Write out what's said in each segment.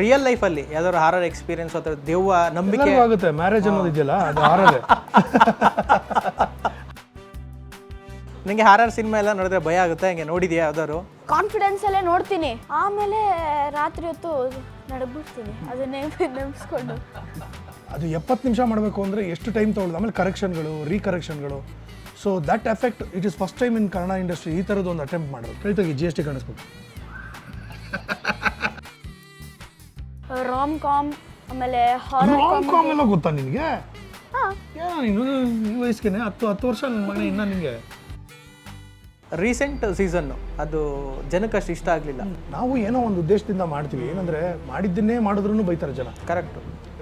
Real ಲೈಫಲ್ಲಿ ಯಾವ್ದಾದ್ರು horror experience ಅಥವಾ ದೆವ್ವ ನಂಬಿಕೆ? ಆಗುತ್ತೆ. ಮ್ಯಾರೇಜ್ ಅನ್ನೋದು ಇದೆಯಲ್ಲ ಅದು ಹಾರರ್ ನಿಂಗೆ ಹಾರರ್ ಸಿನಿಮಾ ಎಲ್ಲ ನೋಡಿದ್ರೆ ಭಯ ಆಗುತ್ತೆ? ಹಂಗೆ ನೋಡಿದ್ಯಾ ಯಾವ್ದಾದ್ರು? ಕಾನ್ಫಿಡೆನ್ಸ್ ಅಲ್ಲೇ ನೋಡ್ತೀನಿ. ಆಮೇಲೆ ರಾತ್ರಿ ಹೊತ್ತು ನಡಗ್ಬಿಡ್ತೀನಿ ಅದನ್ನೇ ನೆನೆಸ್ಕೊಂಡು. ಅದು ಎಪ್ಪತ್ತು ನಿಮಿಷ ಮಾಡಬೇಕು ಅಂದರೆ ಎಷ್ಟು ಟೈಮ್ ತೊಗೊಳ್ಳೋದು? ಆಮೇಲೆ ಕರೆಕ್ಷನ್ಗಳು ರೀಕರೆಕ್ಷನ್ಗಳು so that effect it is first time in Kannada industry ಈ ಥರದ್ದು ಒಂದು ಅಟೆಂಪ್ಟ್ ಮಾಡೋದು ಕೈತಾಗಿ G S T ಕಾಣಿಸ್ಬೇಕು. Ram com ಆಮೇಲೆ ಹಾರರ್ ರಾಮ್ ಕಾಮ್ ಎಲ್ಲ ಗೊತ್ತಾ ನಿನಗೆ? ಹಾಂ. ಏನೋ ನೀನು ಈ ವಯಸ್ಸಿಗೆ ಹತ್ತು ಹತ್ತು ವರ್ಷ ನನ್ನ ಮಗನೇ ಇನ್ನ ನಿಮಗೆ ರೀಸೆಂಟ್ ಸೀಸನ್ನು ಅದು ಜನಕ್ಕೆ ಅಷ್ಟು ಇಷ್ಟ ಆಗಲಿಲ್ಲ. ನಾವು ಏನೋ ಒಂದು ಉದ್ದೇಶದಿಂದ ಮಾಡ್ತೀವಿ. ಏನಂದ್ರೆ ಮಾಡಿದ್ದನ್ನೇ ಮಾಡಿದ್ರು ಬೈತಾರೆ ಜನ. ಕರೆಕ್ಟ್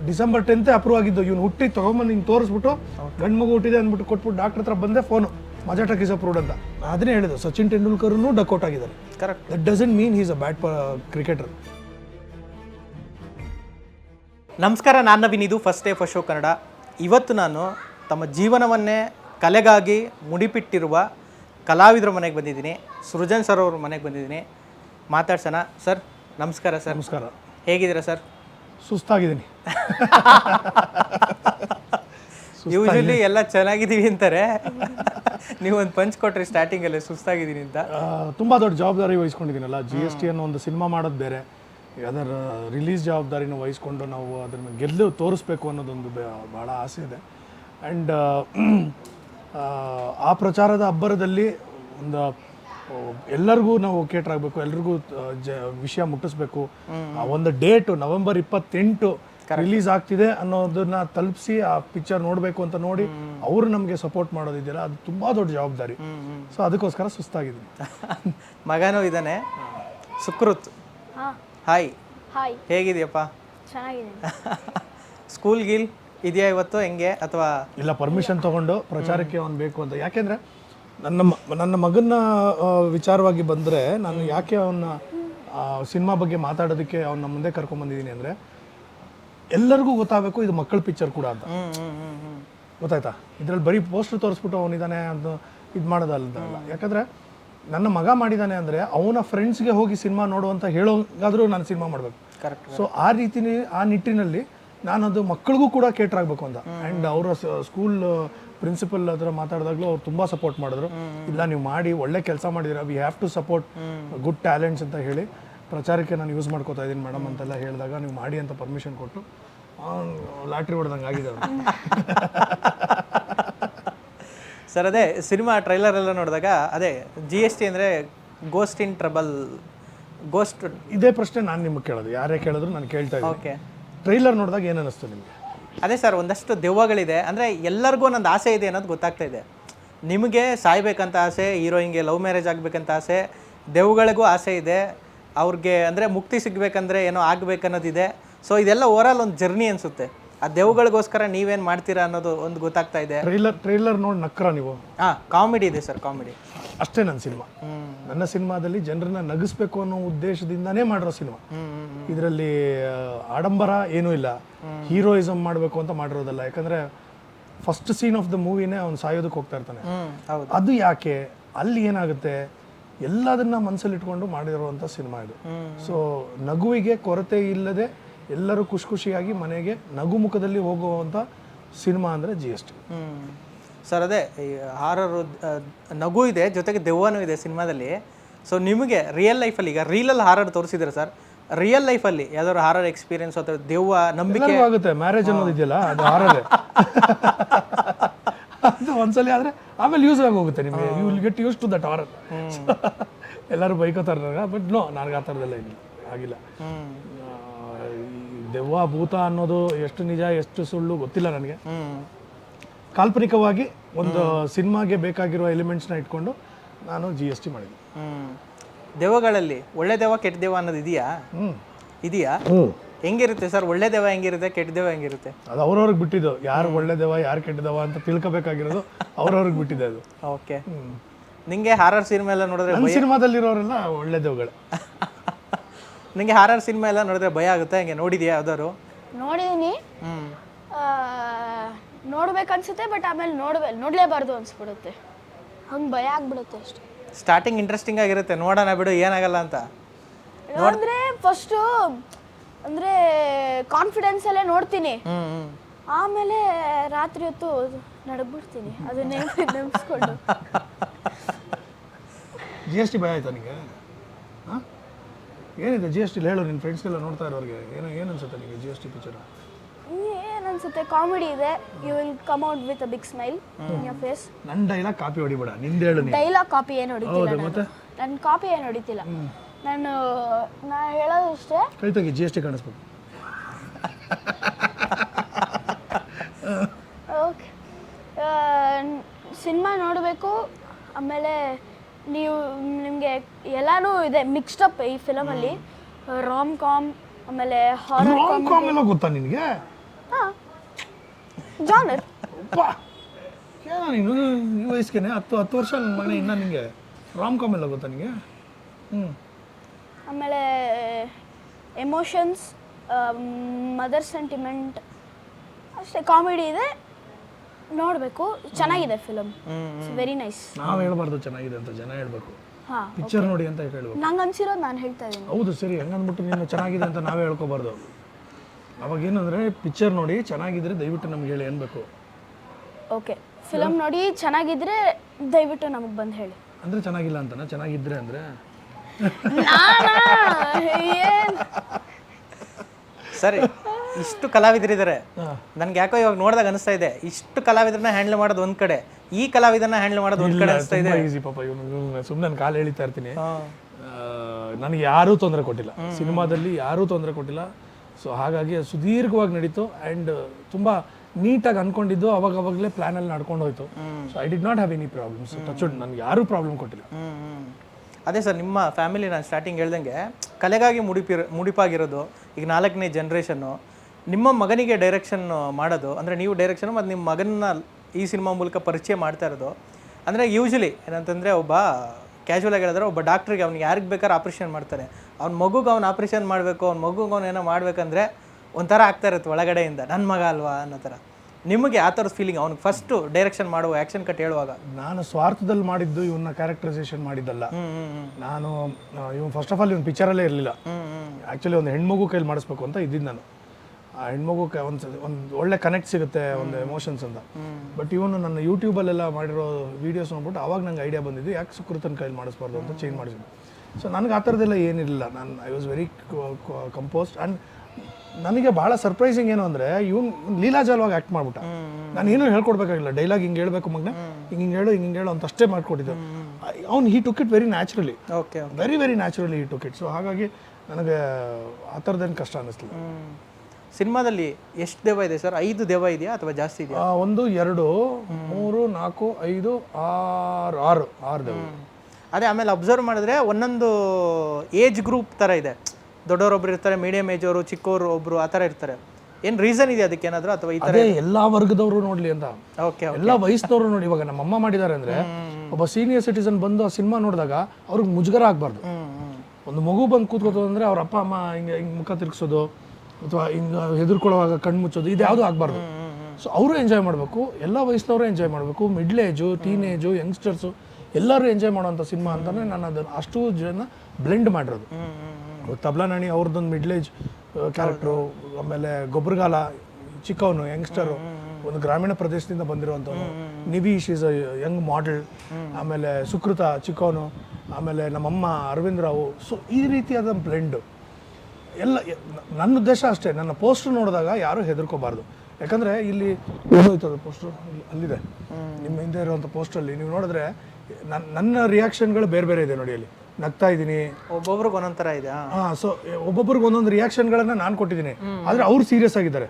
ಡಿಸೆಂಬರ್ ಟೆಂತ್ ಅಪ್ರೂವ್ ಆಗಿದ್ದು ಇವ್ನು ಹುಟ್ಟಿ ತಗೊಂಬಂದು ಹಿಂಗೆ ತೋರಿಸ್ಬಿಟ್ಟು ಗಂಡು ಮಗು ಹುಟ್ಟಿದೆ ಅಂದ್ಬಿಟ್ಟು ಕೊಟ್ಬಿಟ್ಟು ಡಾಕ್ಟರ್ ಹತ್ರ ಬಂದೆ ಫೋನು ಮಜಾಟಕ್ ಇಸ್ ಅಪ್ರೂವ್ಡ್ ಅಂತ. ನಾನ್ ಅದನ್ನೇ ಹೇಳಿದ್ದು ಸಚಿನ್ ತೆಂಡೂಲ್ಕರ್ನು ಡಕೌಟ್ ಆಗಿದ್ದಾರೆ. Correct that doesn't mean he's a bad cricketer ನಮಸ್ಕಾರ ನಾನು ನವೀನ್. ಇದು first day first show Kannada. ಇವತ್ತು ನಾನು ತಮ್ಮ ಜೀವನವನ್ನೇ ಕಲೆಗಾಗಿ ಮುಡಿಪಿಟ್ಟಿರುವ ಕಲಾವಿದರ ಮನೆಗೆ ಬಂದಿದ್ದೀನಿ. ಸೃಜನ್ ಸರ್ ಅವ್ರ ಮನೆಗೆ ಬಂದಿದ್ದೀನಿ. ಮಾತಾಡ್ಸೋಣ. ಸರ್ ನಮಸ್ಕಾರ ಸರ್. ನಮಸ್ಕಾರ. ಹೇಗಿದ್ದೀರಾ ಸರ್? ಸುಸ್ತಾಗಿದ್ದೀನಿ. ಯೂಶಲಿ ಎಲ್ಲ ಚೆನ್ನಾಗಿದ್ದೀವಿ ಅಂತಾರೆ. ನೀವು ಒಂದು ಪಂಚ್ ಕೊಟ್ರಿ ಸ್ಟಾರ್ಟಿಂಗಲ್ಲಿ ಸುಸ್ತಾಗಿದ್ದೀನಿ ಅಂತ. ತುಂಬ ತುಂಬಾ ದೊಡ್ಡ ಜವಾಬ್ದಾರಿ ವಹಿಸ್ಕೊಂಡಿದ್ದೀನಲ್ಲ. ಜಿ ಎಸ್ ಟಿ ಅನ್ನೋ ಒಂದು ಸಿನಿಮಾ ಮಾಡೋದು ಬೇರೆ. ಅದರ ರಿಲೀಸ್ ಜವಾಬ್ದಾರಿನ ವಹಿಸ್ಕೊಂಡು ನಾವು ಅದನ್ನು ಗೆದ್ದು ತೋರಿಸ್ಬೇಕು ಅನ್ನೋದೊಂದು ಬೆ- ಭಾಳ ಆಸೆ ಇದೆ. ಆ್ಯಂಡ್ ಆ ಪ್ರಚಾರದ ಅಬ್ಬರದಲ್ಲಿ ಒಂದು ಎಲ್ಲರಿಗೂ ನಾವು ಕೇಟರ್ ಆಗಬೇಕು ಎಲ್ರಿಗೂ ಜ ವಿಷಯ ಮುಟ್ಟಿಸ್ಬೇಕು. ಆ ಒಂದು ಡೇಟು ನವೆಂಬರ್ ಇಪ್ಪತ್ತೆಂಟು ರಿಲೀಸ್ ಆಗ್ತಿದೆ ಅನ್ನೋದನ್ನ ತಲುಪಿಸಿ ಆ ಪಿಕ್ಚರ್ ನೋಡಬೇಕು ಅಂತ ನೋಡಿ ಅವರು ನಮಗೆ ಸಪೋರ್ಟ್ ಮಾಡೋದಿದೆಯಲ್ಲ ಅದು ತುಂಬ ದೊಡ್ಡ ಜವಾಬ್ದಾರಿ. ಸೊ ಅದಕ್ಕೋಸ್ಕರ ಸುಸ್ತಾಗಿದ್ದೀನಿ. ಮಗನೂ ಇದ್ದಾನೆ. ಸುಕೃತ್. ಹಾಯ್ ಹಾಯ್ ಹೇಗಿದೆಯಪ್ಪ? ಚೆನ್ನಾಗಿದ್ದೀನಿ. ಸ್ಕೂಲ್ ಗೀಲ್ ಇದೆಯಾ ಇವತ್ತು ಹೆಂಗೆ ಅಥವಾ? ಇಲ್ಲ ಪರ್ಮಿಷನ್ ತಗೊಂಡು ಪ್ರಚಾರಕ್ಕೆ ಅವ್ನು ಬೇಕು ಅಂತ. ಯಾಕೆಂದ್ರೆ ನನ್ನ ಮ- ನನ್ನ ಮಗನ ಆ, ವಿಚಾರವಾಗಿ ಬಂದರೆ ನಾನು ಯಾಕೆ ಅವನ್ನ ಸಿನಿಮಾ ಬಗ್ಗೆ ಮಾತಾಡೋದಕ್ಕೆ ಅವನ ಮುಂದೆ ಕರ್ಕೊಂಬಂದಿದ್ದೀನಿ ಅಂದರೆ ಎಲ್ಲರಿಗೂ ಗೊತ್ತಾಗಬೇಕು ಇದು ಮಕ್ಕಳ ಪಿಕ್ಚರ್ ಕೂಡ ಅಂತ. ಹ್ಞೂ ಹ್ಞೂ ಹ್ಞೂ ಹ್ಞೂ ಗೊತ್ತಾಯ್ತಾ? ಇದರಲ್ಲಿ ಬರೀ ಪೋಸ್ಟರ್ ತೋರಿಸ್ಬಿಟ್ಟು ಅವನಿದ್ದಾನೆ ಅದು ಇದು ಮಾಡೋದಲ್ಲ ಯಾಕಂದ್ರೆ ನನ್ನ ಮಗ ಮಾಡಿದ್ದಾನೆ ಅಂದರೆ ಅವನ ಫ್ರೆಂಡ್ಸ್ಗೆ ಹೋಗಿ ಸಿನಿಮಾ ನೋಡು ಅಂತ ಹೇಳೋಂಗಾದರೂ ನಾನು ಸಿನಿಮಾ ಮಾಡಬೇಕು. ಕರೆಕ್ಟ್ ಸೊ ಆ ರೀತಿ ಆ ನಿಟ್ಟಿನಲ್ಲಿ ನಾನು ಅದು ಮಕ್ಕಳಿಗೂ ಕೂಡ ಕೇಟರ್ ಆಗಬೇಕು ಅಂತ ಆ್ಯಂಡ್ ಅವರ ಸ್ಕೂಲ್ ಪ್ರಿನ್ಸಿಪಲ್ ಹತ್ರ ಮಾತಾಡಿದಾಗಲೂ ಅವ್ರು ತುಂಬ ಸಪೋರ್ಟ್ ಮಾಡಿದ್ರು. ಇಲ್ಲ ನೀವು ಮಾಡಿ ಒಳ್ಳೆ ಕೆಲಸ ಮಾಡಿದಿರ we have to support good talents ಅಂತ ಹೇಳಿ ಪ್ರಚಾರಕ್ಕೆ ನಾನು ಯೂಸ್ ಮಾಡ್ಕೋತಾ ಇದ್ದೀನಿ ಮೇಡಮ್ ಅಂತೆಲ್ಲ ಹೇಳಿದಾಗ ನೀವು ಮಾಡಿ ಅಂತ ಪರ್ಮಿಷನ್ ಕೊಟ್ಟು ಲಾಟ್ರಿ ಹೊಡೆದಂಗೆ ಆಗಿದೆ. ಸರ್ ಅದೇ ಸಿನಿಮಾ ಟ್ರೈಲರ್ ಎಲ್ಲ ನೋಡಿದಾಗ ಅದೇ ಜಿ ಎಸ್ ಟಿ ಅಂದರೆ ಗೋಸ್ಟ್ ಇನ್ ಟ್ರಬಲ್ ಗೋಸ್ಟ್ ಇದೇ ಪ್ರಶ್ನೆ ನಾನು ನಿಮಗೆ ಕೇಳೋದು. ಯಾರೇ ಕೇಳಿದ್ರು ನಾನು ಕೇಳ್ತಾ ಓಕೆ ಟ್ರೈಲರ್ ನೋಡಿದಾಗ ಏನು ಅನ್ನಿಸ್ತು ನಿಮಗೆ? ಅದೇ ಸರ್ ಒಂದಷ್ಟು ದೆವ್ವಗಳಿದೆ. ಅಂದರೆ ಎಲ್ಲರಿಗೂ ಒಂದೊಂದು ಆಸೆ ಇದೆ ಅನ್ನೋದು ಗೊತ್ತಾಗ್ತಾ ಇದೆ. ನಿಮಗೆ ಸಾಯ್ಬೇಕಂತ ಆಸೆ ಹೀರೋಯಿನ್ಗೆ ಲವ್ ಮ್ಯಾರೇಜ್ ಆಗಬೇಕಂತ ಆಸೆ ದೆವ್ವಗಳಿಗೂ ಆಸೆ ಇದೆ. ಅವ್ರಿಗೆ ಅಂದರೆ ಮುಕ್ತಿ ಸಿಗಬೇಕಂದ್ರೆ ಏನೋ ಆಗಬೇಕನ್ನೋದಿದೆ. ಸೊ ಇದೆಲ್ಲ ಓವರಾಲ್ ಒಂದು ಜರ್ನಿ ಅನಿಸುತ್ತೆ. ಆ ದೇವುಗಳಿಗೋಸ್ಕರ ನೀವೇನ್ ಮಾಡ್ತೀರಾ ಅನ್ನೋದು ಒಂದು ಗೊತ್ತಾಗ್ತಾ ಇದೆ. ಟ್ರೈಲರ್ ಟ್ರೈಲರ್ ನೋಡಿ ನಕ್ರ ನೀವು. ಹಾ ಕಾಮಿಡಿ ಇದೆ ಸರ್ ಕಾಮಿಡಿ. ಅಷ್ಟೇ ನನ್ನ ಸಿನಿಮಾ. ನನ್ನ ಸಿನಿಮಾದಲ್ಲಿ ಜನರನ್ನ ನಗಿಸ್ಬೇಕು ಅನ್ನೋ ಉದ್ದೇಶದಿಂದಾನೇ ಮಾಡಿರೋ ಸಿನಿಮಾ. ಇದರಲ್ಲಿ ಆಡಂಬರ ಏನೂ ಇಲ್ಲ. ಹೀರೋಯಿಸಮ್ ಮಾಡಬೇಕು ಅಂತ ಮಾಡಿರೋದಲ್ಲ. ಯಾಕಂದ್ರೆ ಫಸ್ಟ್ ಸೀನ್ ಆಫ್ ದ ಮೂವಿನೇ ಅವ್ನು ಸಾಯೋದಕ್ಕೆ ಹೋಗ್ತಾ ಇರ್ತಾನೆ. ಅದು ಯಾಕೆ? ಅಲ್ಲಿ ಏನಾಗುತ್ತೆ? ಎಲ್ಲದನ್ನ ಮನಸ್ಸಲ್ಲಿ ಇಟ್ಕೊಂಡು ಮಾಡಿರುವಂಥ ಸಿನಿಮಾ ಇದು. ಸೊ ನಗುವಿಗೆ ಕೊರತೆ ಇಲ್ಲದೆ ಎಲ್ಲರೂ ಖುಷಿ ಖುಷಿಯಾಗಿ ಮನೆಗೆ ನಗುಮುಖದಲ್ಲಿ ಹೋಗುವಂಥ ಸಿನಿಮಾ ಅಂದರೆ ಜಿ ಎಸ್ ಟಿ. ಸರ್ ಅದೇ ಹಾರರ್ ಹಾರರು ನಗು ಇದೆ ಜೊತೆಗೆ ದೆವ್ವನೂ ಇದೆ ಸಿನಿಮಾದಲ್ಲಿ. ಸೊ ನಿಮಗೆ ರಿಯಲ್ ಲೈಫಲ್ಲಿ ಈಗ ರೀಲಲ್ಲಿ ಹಾರರ್ ತೋರಿಸಿದ್ರೆ ಸರ್? ರಿಯಲ್ ಲೈಫಲ್ಲಿ ಯಾವ್ದಾದ್ರು ಹಾರರ್ ಎಕ್ಸ್ಪೀರಿಯನ್ಸ್ ಅಥವಾ ದೆವ್ವ ನಂಬಿಕೆ? ಆಗುತ್ತೆ ಮ್ಯಾರೇಜ್ ಅನ್ನೋದು ಇದೆಯಲ್ಲ ಅದು ಹಾರರ್ ಅದು ಒಂದ್ಸಲಿ ಆದರೆ ಆಮೇಲೆ ಯೂಸ್ ಆಗಿ ಹೋಗುತ್ತೆ ನಿಮಗೆ. You will get use to that horror ಎಲ್ಲರೂ ಬೈಕೋತಾರೆ ಬಟ್ ನೋ ನನಗೆ ಆ ಥರದ್ದೆಲ್ಲ ಇಲ್ಲ ಆಗಿಲ್ಲ. ದೆವ್ವ ಭೂತ ಅನ್ನೋದು ಎಷ್ಟು ನಿಜ ಎಷ್ಟು ಸುಳ್ಳು ಗೊತ್ತಿಲ್ಲ ನನಗೆ. ಕಾಲ್ಪನಿಕವಾಗಿ ಒಂದು ಸಿನಿಮಾಗೆ ಬೇಕಾಗಿರುವ ಎಲಿಮೆಂಟ್ಸ್ನ ಇಟ್ಕೊಂಡು ನಾನು ಜಿ ಎಸ್ ಟಿ ಮಾಡಿದ್ದೆ ಹ್ಮ್. ದೆವ್ವಗಳಲ್ಲಿ ಒಳ್ಳೆ ದೆವ್ವ ಕೆಟ್ಟ ದೆವ್ವ ಅನ್ನೋದು ಇದೆಯಾ? ಹ್ಞೂ ಇದೆಯಾ? ಹೆಂಗಿರುತ್ತೆ ಸರ್? ಒಳ್ಳೆ ದೆವ್ವ ಹೆಂಗಿರುತ್ತೆ ಕೆಟ್ಟ ದೆವ್ವ ಹೆಂಗಿರುತ್ತೆ? ಅದು ಅವ್ರವ್ರಿಗೆ ಬಿಟ್ಟಿದ್ದು. ಯಾರು ಒಳ್ಳೆ ದೆವ್ವ ಯಾರು ಕೆಟ್ಟ ದೆವ್ವ ಅಂತ ತಿಳ್ಕೊಬೇಕಾಗಿರೋದು ಅವ್ರವ್ರಿಗೆ ಬಿಟ್ಟಿದೆ ಅದು. ಓಕೆ. ನಿಂಗೆ ಹಾರರ್ ಸಿನಿಮಾ ಎಲ್ಲ ನೋಡಿದ್ರೆ ಸಿನಿಮಾದಲ್ಲಿರೋರೆಲ್ಲ ಒಳ್ಳೆ ದೆವ್ಗಳು ನಿಂಗೆ ಹಾರರ್ ಸಿನಿಮಾ ಎಲ್ಲ ನೋಡಿದ್ರೆ ಭಯ ಆಗುತ್ತೆ? ಹಂಗೆ ನೋಡಿದ್ಯಾ ಯಾವ್ದಾದ್ರು? ನೋಡಿದೀನಿ. ಹ್ಮ್. ನೋಡ್ಬೇಕನ್ಸುತ್ತೆ ಬಟ್ ಆಮೇಲೆ ನೋಡ್ಬೇ ನೋಡಲೇಬಾರ್ದು ಅನ್ಸ್ಬಿಡುತ್ತೆ. ಹಂಗೆ ಭಯ ಆಗ್ಬಿಡುತ್ತೆ ಅಷ್ಟೇ. ಸ್ಟಾರ್ಟಿಂಗ್ ಇಂಟ್ರೆಸ್ಟಿಂಗ್ ಆಗಿರುತ್ತೆ. ನೋಡೋಣ ಬಿಡು ಏನಾಗಲ್ಲ ಅಂತ. ಅಂದರೆ ಫಸ್ಟು ಅಂದರೆ ಕಾನ್ಫಿಡೆನ್ಸಲ್ಲೇ ನೋಡ್ತೀನಿ. ಹ್ಞೂ ಹ್ಞೂ ಆಮೇಲೆ ರಾತ್ರಿ ಹೊತ್ತು ನಡಗ್ಬಿಡ್ತೀನಿ ಅದನ್ನೇ ನೆನೆಸ್ಕೊಂಡು. ಜಿ ಎಸ್ ಟಿ ಭಯ ಆಯ್ತಾ ನಿಮಗೆ ಏನಿದೆ ಜಿ ಎಸ್ ಟಿ ಹೇಳು ನಿನ್ನ ಫ್ರೆಂಡ್ಸ್ಗೆಲ್ಲ ನೋಡ್ತಾ ಇರೋರಿಗೆ. ಏನು ಏನು ಅನ್ಸುತ್ತೆ ನಿಮಗೆ ಜಿ ಎಸ್ ಟಿ ಪಿಕ್ಚರ್ ಏನು ಅನ್ಸುತ್ತೆ ಕಾಮಿಡಿ ಇದೆ you will come out with a big smile in your face ನನ್ನ ಡೈಲಾಗ್ ಕಾಪಿ ಹೊಡಿಬೇಡ. ನಿಂದ ಹೇಳು ನೀನು. ಡೈಲಾಗ್ ಕಾಪಿ ಏನು ಹೊಡಿತಿಲ್ಲ ಹೌದು, ಮತ್ತೆ? ನನ್ನ ಕಾಪಿ ಏನು ಹೊಡಿತಿಲ್ಲ. ನಾನು ನಾ ಹೇಳೋದಷ್ಟೇ. ಕೈ ತೆಗಿ ಜಿ ಎಸ್ ಟಿ ಕಾಣಿಸ್ಬೇಕು. ಓಕೆ. ಸಿನಿಮಾ ನೋಡಬೇಕು. ಆಮೇಲೆ ನೀವು ನಿಮಗೆ ಎಲ್ಲಾನು ಇದೆ ಮಿಕ್ಸ್ಡ್ ಅಪ್ ಈ ಫಿಲಮಲ್ಲಿ ರಾಮ್ ಕಾಮ್ ಆಮೇಲೆ ಹಾರರ್ ರಾಮ್ ಕಾಮ್ ಎಲ್ಲ ಗೊತ್ತಾ ನಿನಗೆ? ಹಾಂ. ಜಾನರ್ ಅಪ್ಪ ಏನೋ ನೀನು ಈ ವಯಸ್ಸಿಗೆ ಹತ್ತು ಹತ್ತು ವರ್ಷ ಮನೆ ಮಗನೇ ಇನ್ನ ನಿಮಗೆ ರಾಮ್ ಕಾಮ್ ಎಲ್ಲ ಗೊತ್ತಾ ನಿಮಗೆ ಹ್ಞೂ ಆಮೇಲೆ ಎಮೋಷನ್ಸ್ ಮದರ್ ಸೆಂಟಿಮೆಂಟ್ ಅಷ್ಟೇ ಕಾಮಿಡಿ ಇದೆ. ನೋಡಬೇಕು. ಚೆನ್ನಾಗಿದೆ ಫಿಲಮ್ ವೆರಿ ನೈಸ್ ನಾವು ಹೇಳ್ಬಾರ್ದು ಚೆನ್ನಾಗಿದೆ ಅಂತ ಜನ ಹೇಳ್ಬೇಕು. ಹಾಂ ಪಿಕ್ಚರ್ ನೋಡಿ ಅಂತ ಹೇಳಬೇಕು. ನಂಗೆ ಅನ್ಸಿರೋದು ನಾನು ಹೇಳ್ತಾ ಇದ್ದೀನಿ. ಹೌದು ಸರಿ ಹಂಗಂದ್ಬಿಟ್ಟು ನೀನು ಚೆನ್ನಾಗಿದೆ ಅಂತ ನಾವೇ ಹೇಳ್ಕೊಬಾರ್ದು. ಅವಾಗ ಏನಂದ್ರೆ ಪಿಕ್ಚರ್ ನೋಡಿ ಚೆನ್ನಾಗಿದ್ರೆ ದಯವಿಟ್ಟು ನಮ್ಗೆ ಹೇಳಿ ಅನ್ಬೇಕು. ಓಕೆ ಫಿಲಮ್ ನೋಡಿ ಚೆನ್ನಾಗಿದ್ರೆ ದಯವಿಟ್ಟು ನಮಗೆ ಬಂದು ಹೇಳಿ. ಅಂದ್ರೆ ಚೆನ್ನಾಗಿಲ್ಲ ಅಂತನಾ? ಚೆನ್ನಾಗಿದ್ರೆ ಅಂದ್ರೆ? ಸರಿ. ಇಷ್ಟು ಕಲಾವಿದರಿದ್ದಾರೆ ನನ್ಗೆ ಯಾಕೋ ಇವಾಗ ನೋಡಿದಾಗ ಅನಿಸ್ತಾ ಇದೆ ಇಷ್ಟು ಕಲಾವಿದರನ್ನ ಹ್ಯಾಂಡಲ್ ಮಾಡೋದು ಒಂದ್ ಕಡೆ ಈ ಕಲಾವಿದರನ್ನ ಹ್ಯಾಂಡಲ್ ಮಾಡೋದು ಒಂದ್ ಕಡೆ ಅನಿಸ್ತಾ ಇದೆ. ಈಸಿ ಪಾಪ ಇವನು ಸುಮ್ಮನೆ ನಾನು ಕಾಲು ಎಳಿತಾ ಇರ್ತೀನಿ. ನನಗೆ ಯಾರೂ ತೊಂದರೆ ಕೊಟ್ಟಿಲ್ಲ. ಸಿನಿಮಾದಲ್ಲಿ ಯಾರೂ ತೊಂದರೆ ಕೊಟ್ಟಿಲ್ಲ. ಸೊ ಹಾಗಾಗಿ ಸುದೀರ್ಘವಾಗಿ ನಡೀತು ಆ್ಯಂಡ್ ತುಂಬ ನೀಟಾಗಿ ಅನ್ಕೊಂಡಿದ್ದು ಅವಾಗ ಅವಾಗಲೇ ಪ್ಲ್ಯಾನಲ್ಲಿ ನಡ್ಕೊಂಡು ಹೋಯ್ತು. So I did not have any problems touch ನನಗೆ ಯಾರೂ ಪ್ರಾಬ್ಲಮ್ ಕೊಟ್ಟಿಲ್ಲ. ಅದೇ ಸರ್ ನಿಮ್ಮ ಫ್ಯಾಮಿಲಿ ನಾನು ಸ್ಟಾರ್ಟಿಂಗ್ ಹೇಳ್ದಂಗೆ ಕಲೆಗಾಗಿ ಮುಡಿಪಿರ ಮುಡಿಪಾಗಿರೋದು ಈಗ ನಾಲ್ಕನೇ ಜನ್ರೇಷನ್ನು ನಿಮ್ಮ ಮಗನಿಗೆ ಡೈರೆಕ್ಷನ್ ಮಾಡೋದು ಅಂದರೆ ನೀವು ಡೈರೆಕ್ಷನ್ ಮತ್ತು ನಿಮ್ಮ ಮಗನ ಈ ಸಿನಿಮಾ ಮೂಲಕ ಪರಿಚಯ ಮಾಡ್ತಾ ಇರೋದು ಅಂದರೆ ಯೂಶಲಿ ಏನಂತಂದರೆ ಒಬ್ಬ ಕ್ಯಾಶುವಲ್ ಆಗಿ ಹೇಳಿದ್ರೆ ಒಬ್ಬ ಡಾಕ್ಟ್ರಿಗೆ ಅವ್ನಿಗೆ ಯಾರಿಗೆ ಬೇಕಾದ್ರೆ ಆಪ್ರೇಷನ್ ಮಾಡ್ತಾರೆ. ಅವ್ನ ಮಗುಗೆ ಅವ್ನು ಆಪ್ರೇಷನ್ ಮಾಡಬೇಕು ಅವ್ನ ಮಗುಗೆ ಅವ್ನು ಏನೋ ಮಾಡಬೇಕಂದ್ರೆ ಒಂಥರ ಆಗ್ತಾ ಇರುತ್ತೆ ಒಳಗಡೆಯಿಂದ ನನ್ನ ಮಗ ಅಲ್ವಾ? ಅನ್ನೋ ಥರ. ನಿಮಗೆ ಆ ಥರದ ಫೀಲಿಂಗ್ ಅವ್ನಿಗೆ ಫಸ್ಟು ಡೈರೆಕ್ಷನ್ ಮಾಡುವ ಆ್ಯಕ್ಷನ್ ಕಟ್ ಹೇಳುವಾಗ? ನಾನು ಸ್ವಾರ್ಥದಲ್ಲಿ ಮಾಡಿದ್ದು ಇವನ್ನ ಕ್ಯಾರೆಕ್ಟರೈಸೇಷನ್ ಮಾಡಿದ್ದಲ್ಲ. ನಾನು ಇವನು ಫಸ್ಟ್ ಆಫ್ ಆಲ್ ಇವನು ಪಿಕ್ಚರಲ್ಲೇ ಇರಲಿಲ್ಲ. ಆ್ಯಕ್ಚುಲಿ ಒಂದು ಹೆಣ್ಮಗು ಕೈಲಿ ಮಾಡಿಸ್ಬೇಕು ಅಂತ ಇದ್ದಿದ್ದು ನಾನು. ಆ ಹೆಣ್ಮಗು ಒಂದು ಒಂದು ಒಳ್ಳೆ ಕನೆಕ್ಟ್ ಸಿಗುತ್ತೆ ಒಂದು ಎಮೋಷನ್ಸ್ ಅಂತ. ಬಟ್ ಇವನು ನನ್ನ ಯೂಟ್ಯೂಬಲ್ಲೆಲ್ಲ ಮಾಡಿರೋ ವೀಡಿಯೋಸ್ ನೋಡ್ಬಿಟ್ಟು ಅವಾಗ ನಂಗೆ ಐಡಿಯಾ ಬಂದಿದ್ದು ಯಾಕೆ ಸುಕೃತನ ಕೈಲಿ ಮಾಡಿಸ್ಬಾರ್ದು ಅಂತ ಚೇಂಜ್ ಮಾಡಿಸಿದ್ದು ಸೊ ನನಗೆ ಆ ಥರದ್ದೆಲ್ಲ ಏನಿರಲಿಲ್ಲ. ನಾನು I was very composed and ನನಗೆ ಭಾಳ ಸರ್ಪ್ರೈಸಿಂಗ್ ಏನು ಅಂದರೆ ಇವನು ಲೀಲಾಜಾಲವಾಗಿ ಆ್ಯಕ್ಟ್ ಮಾಡ್ಬಿಟ್ಟ. ನಾನು ಏನೂ ಹೇಳ್ಕೊಡ್ಬೇಕಾಗಿಲ್ಲ. ಡೈಲಾಗ್ ಹಿಂಗೆ ಹೇಳಬೇಕು ಮಗನ ಹಿಂಗೆ ಹಿಂಗೆ ಹೇಳು ಹಿಂಗೆ ಹೇಳು ಅಂತ ಅಷ್ಟೇ ಮಾಡಿಕೊಟ್ಟಿದ್ದು ಅವ್ನು he took it very naturally okay very very naturally he took it so ಹಾಗಾಗಿ ನನಗೆ ಆ ಥರದ್ದೇನು ಕಷ್ಟ ಅನ್ನಿಸ್ಲಿಲ್ಲ. ಸಿನಿಮಾದಲ್ಲಿ ಎಷ್ಟು ದೆವ್ವ ಇದೆ ಸರ್? ಐದು ದೆವ್ವ ಇದೆಯಾ ಅಥವಾ ಜಾಸ್ತಿ ಇದೆಯಾ? ಆ, ಒಂದು ಎರಡು ಮೂರು ನಾಲ್ಕು ಐದು ಆರು ಆರು ಆರು ದೆವ್ವ. ಅದೇ ಆಮೇಲೆ ಅಬ್ಸರ್ವ್ ಮಾಡಿದ್ರೆ ಒಂದೊಂದು ಏಜ್ ಗ್ರೂಪ್ ಥರ ಇದೆ. ದೊಡ್ಡವರೊಬ್ರು ಇರ್ತಾರೆ ಮೀಡಿಯಂ ಏಜ್ ಅವರು ಚಿಕ್ಕವರು ಒಬ್ರು ಆ ಥರ ಇರ್ತಾರೆ. ಏನು ರೀಸನ್ ಇದೆ ಅದಕ್ಕೆ ಏನಾದರೂ ಅಥವಾ ಈ ಥರ ಅದೇ ಎಲ್ಲಾ ವರ್ಗದವರು ನೋಡಲಿ ಅಂತ. ಓಕೆ ಎಲ್ಲ ವಯಸ್ಸಿನವರು ನೋಡಿ ಇವಾಗ ನಮ್ಮ ಅಮ್ಮ ಮಾಡಿದ್ದಾರೆ ಅಂದ್ರೆ ಒಬ್ಬ ಸೀನಿಯರ್ ಸಿಟಿಸನ್ ಬಂದು ಆ ಸಿನಿಮಾ ನೋಡಿದಾಗ ಅವ್ರಿಗೆ ಮುಜುಗರ ಆಗಬಾರ್ದು. ಹ್ಞೂ ಒಂದು ಮಗು ಬಂದು ಕೂತ್ಕೋತದೆ ಅಂದ್ರೆ ಅವ್ರ ಅಪ್ಪ ಅಮ್ಮ ಹಿಂಗೆ ಹಿಂಗೆ ಮುಖ ತಿರ್ಗಿಸೋದು ಅಥವಾ ಹಿಂಗೆ ಹೆದರ್ಕೊಳ್ಳುವಾಗ ಕಣ್ಣು ಮುಚ್ಚೋದು ಇದು ಯಾವುದೂ ಆಗಬಾರ್ದು. ಸೊ ಅವರು ಎಂಜಾಯ್ ಮಾಡಬೇಕು ಎಲ್ಲ ವಯಸ್ಸಿನವರು ಎಂಜಾಯ್ ಮಾಡಬೇಕು middle age teenage age youngsters ಎಲ್ಲರೂ ಎಂಜಾಯ್ ಮಾಡುವಂಥ ಸಿನಿಮಾ ಅಂತಲೇ ನಾನು ಅದನ್ನು ಅಷ್ಟು ಜನ ಬ್ಲೆಂಡ್ ಮಾಡಿರೋದು. ತಬ್ಲಾ ನಾಣಿ ಅವ್ರದ್ದೊಂದು ಮಿಡ್ಲ್ ಏಜ್ ಕ್ಯಾರೆಕ್ಟ್ರು ಆಮೇಲೆ ಗೊಬ್ಬರಗಾಲ ಚಿಕ್ಕವನು ಯಂಗ್ಸ್ಟರು ಒಂದು ಗ್ರಾಮೀಣ ಪ್ರದೇಶದಿಂದ ಬಂದಿರುವಂಥವನು. Nivesh is a young model ಆಮೇಲೆ ಸುಕೃತ ಚಿಕ್ಕವನು ಆಮೇಲೆ ನಮ್ಮಮ್ಮ ಅರವಿಂದ್ ರಾವು. ಸೊ ಈ ರೀತಿಯಾದ ಬ್ಲೆಂಡು ಎಲ್ಲ ನನ್ನ ಉದ್ದೇಶ ಅಷ್ಟೇ. ನನ್ನ ಪೋಸ್ಟರ್ ನೋಡಿದಾಗ ಯಾರೂ ಹೆದರ್ಕೋಬಾರ್ದು. ಯಾಕಂದರೆ ಇಲ್ಲಿ ಹೋಯ್ತದ ಪೋಸ್ಟರ್ ಅಲ್ಲಿದೆ. ನಿಮ್ಮ ಹಿಂದೆ ಇರುವಂಥ ಪೋಸ್ಟರಲ್ಲಿ ನೀವು ನೋಡಿದ್ರೆ ನನ್ನ ನನ್ನ ರಿಯಾಕ್ಷನ್ಗಳು ಬೇರೆ ಬೇರೆ ಇದೆ ನೋಡಿ ಅಲ್ಲಿ. ನಗ್ತಾ ಇದ್ದೀನಿ. ಒಬ್ಬೊಬ್ರಿಗೆ ಒಂದೊಂದು ಥರ ಇದೆ ಹಾಂ. ಸೊ ಒಬ್ಬೊಬ್ರಿಗೆ ಒಂದೊಂದು ರಿಯಾಕ್ಷನ್ಗಳನ್ನ ನಾನು ಕೊಟ್ಟಿದ್ದೀನಿ. ಆದ್ರೆ ಅವ್ರು ಸೀರಿಯಸ್ ಆಗಿದ್ದಾರೆ.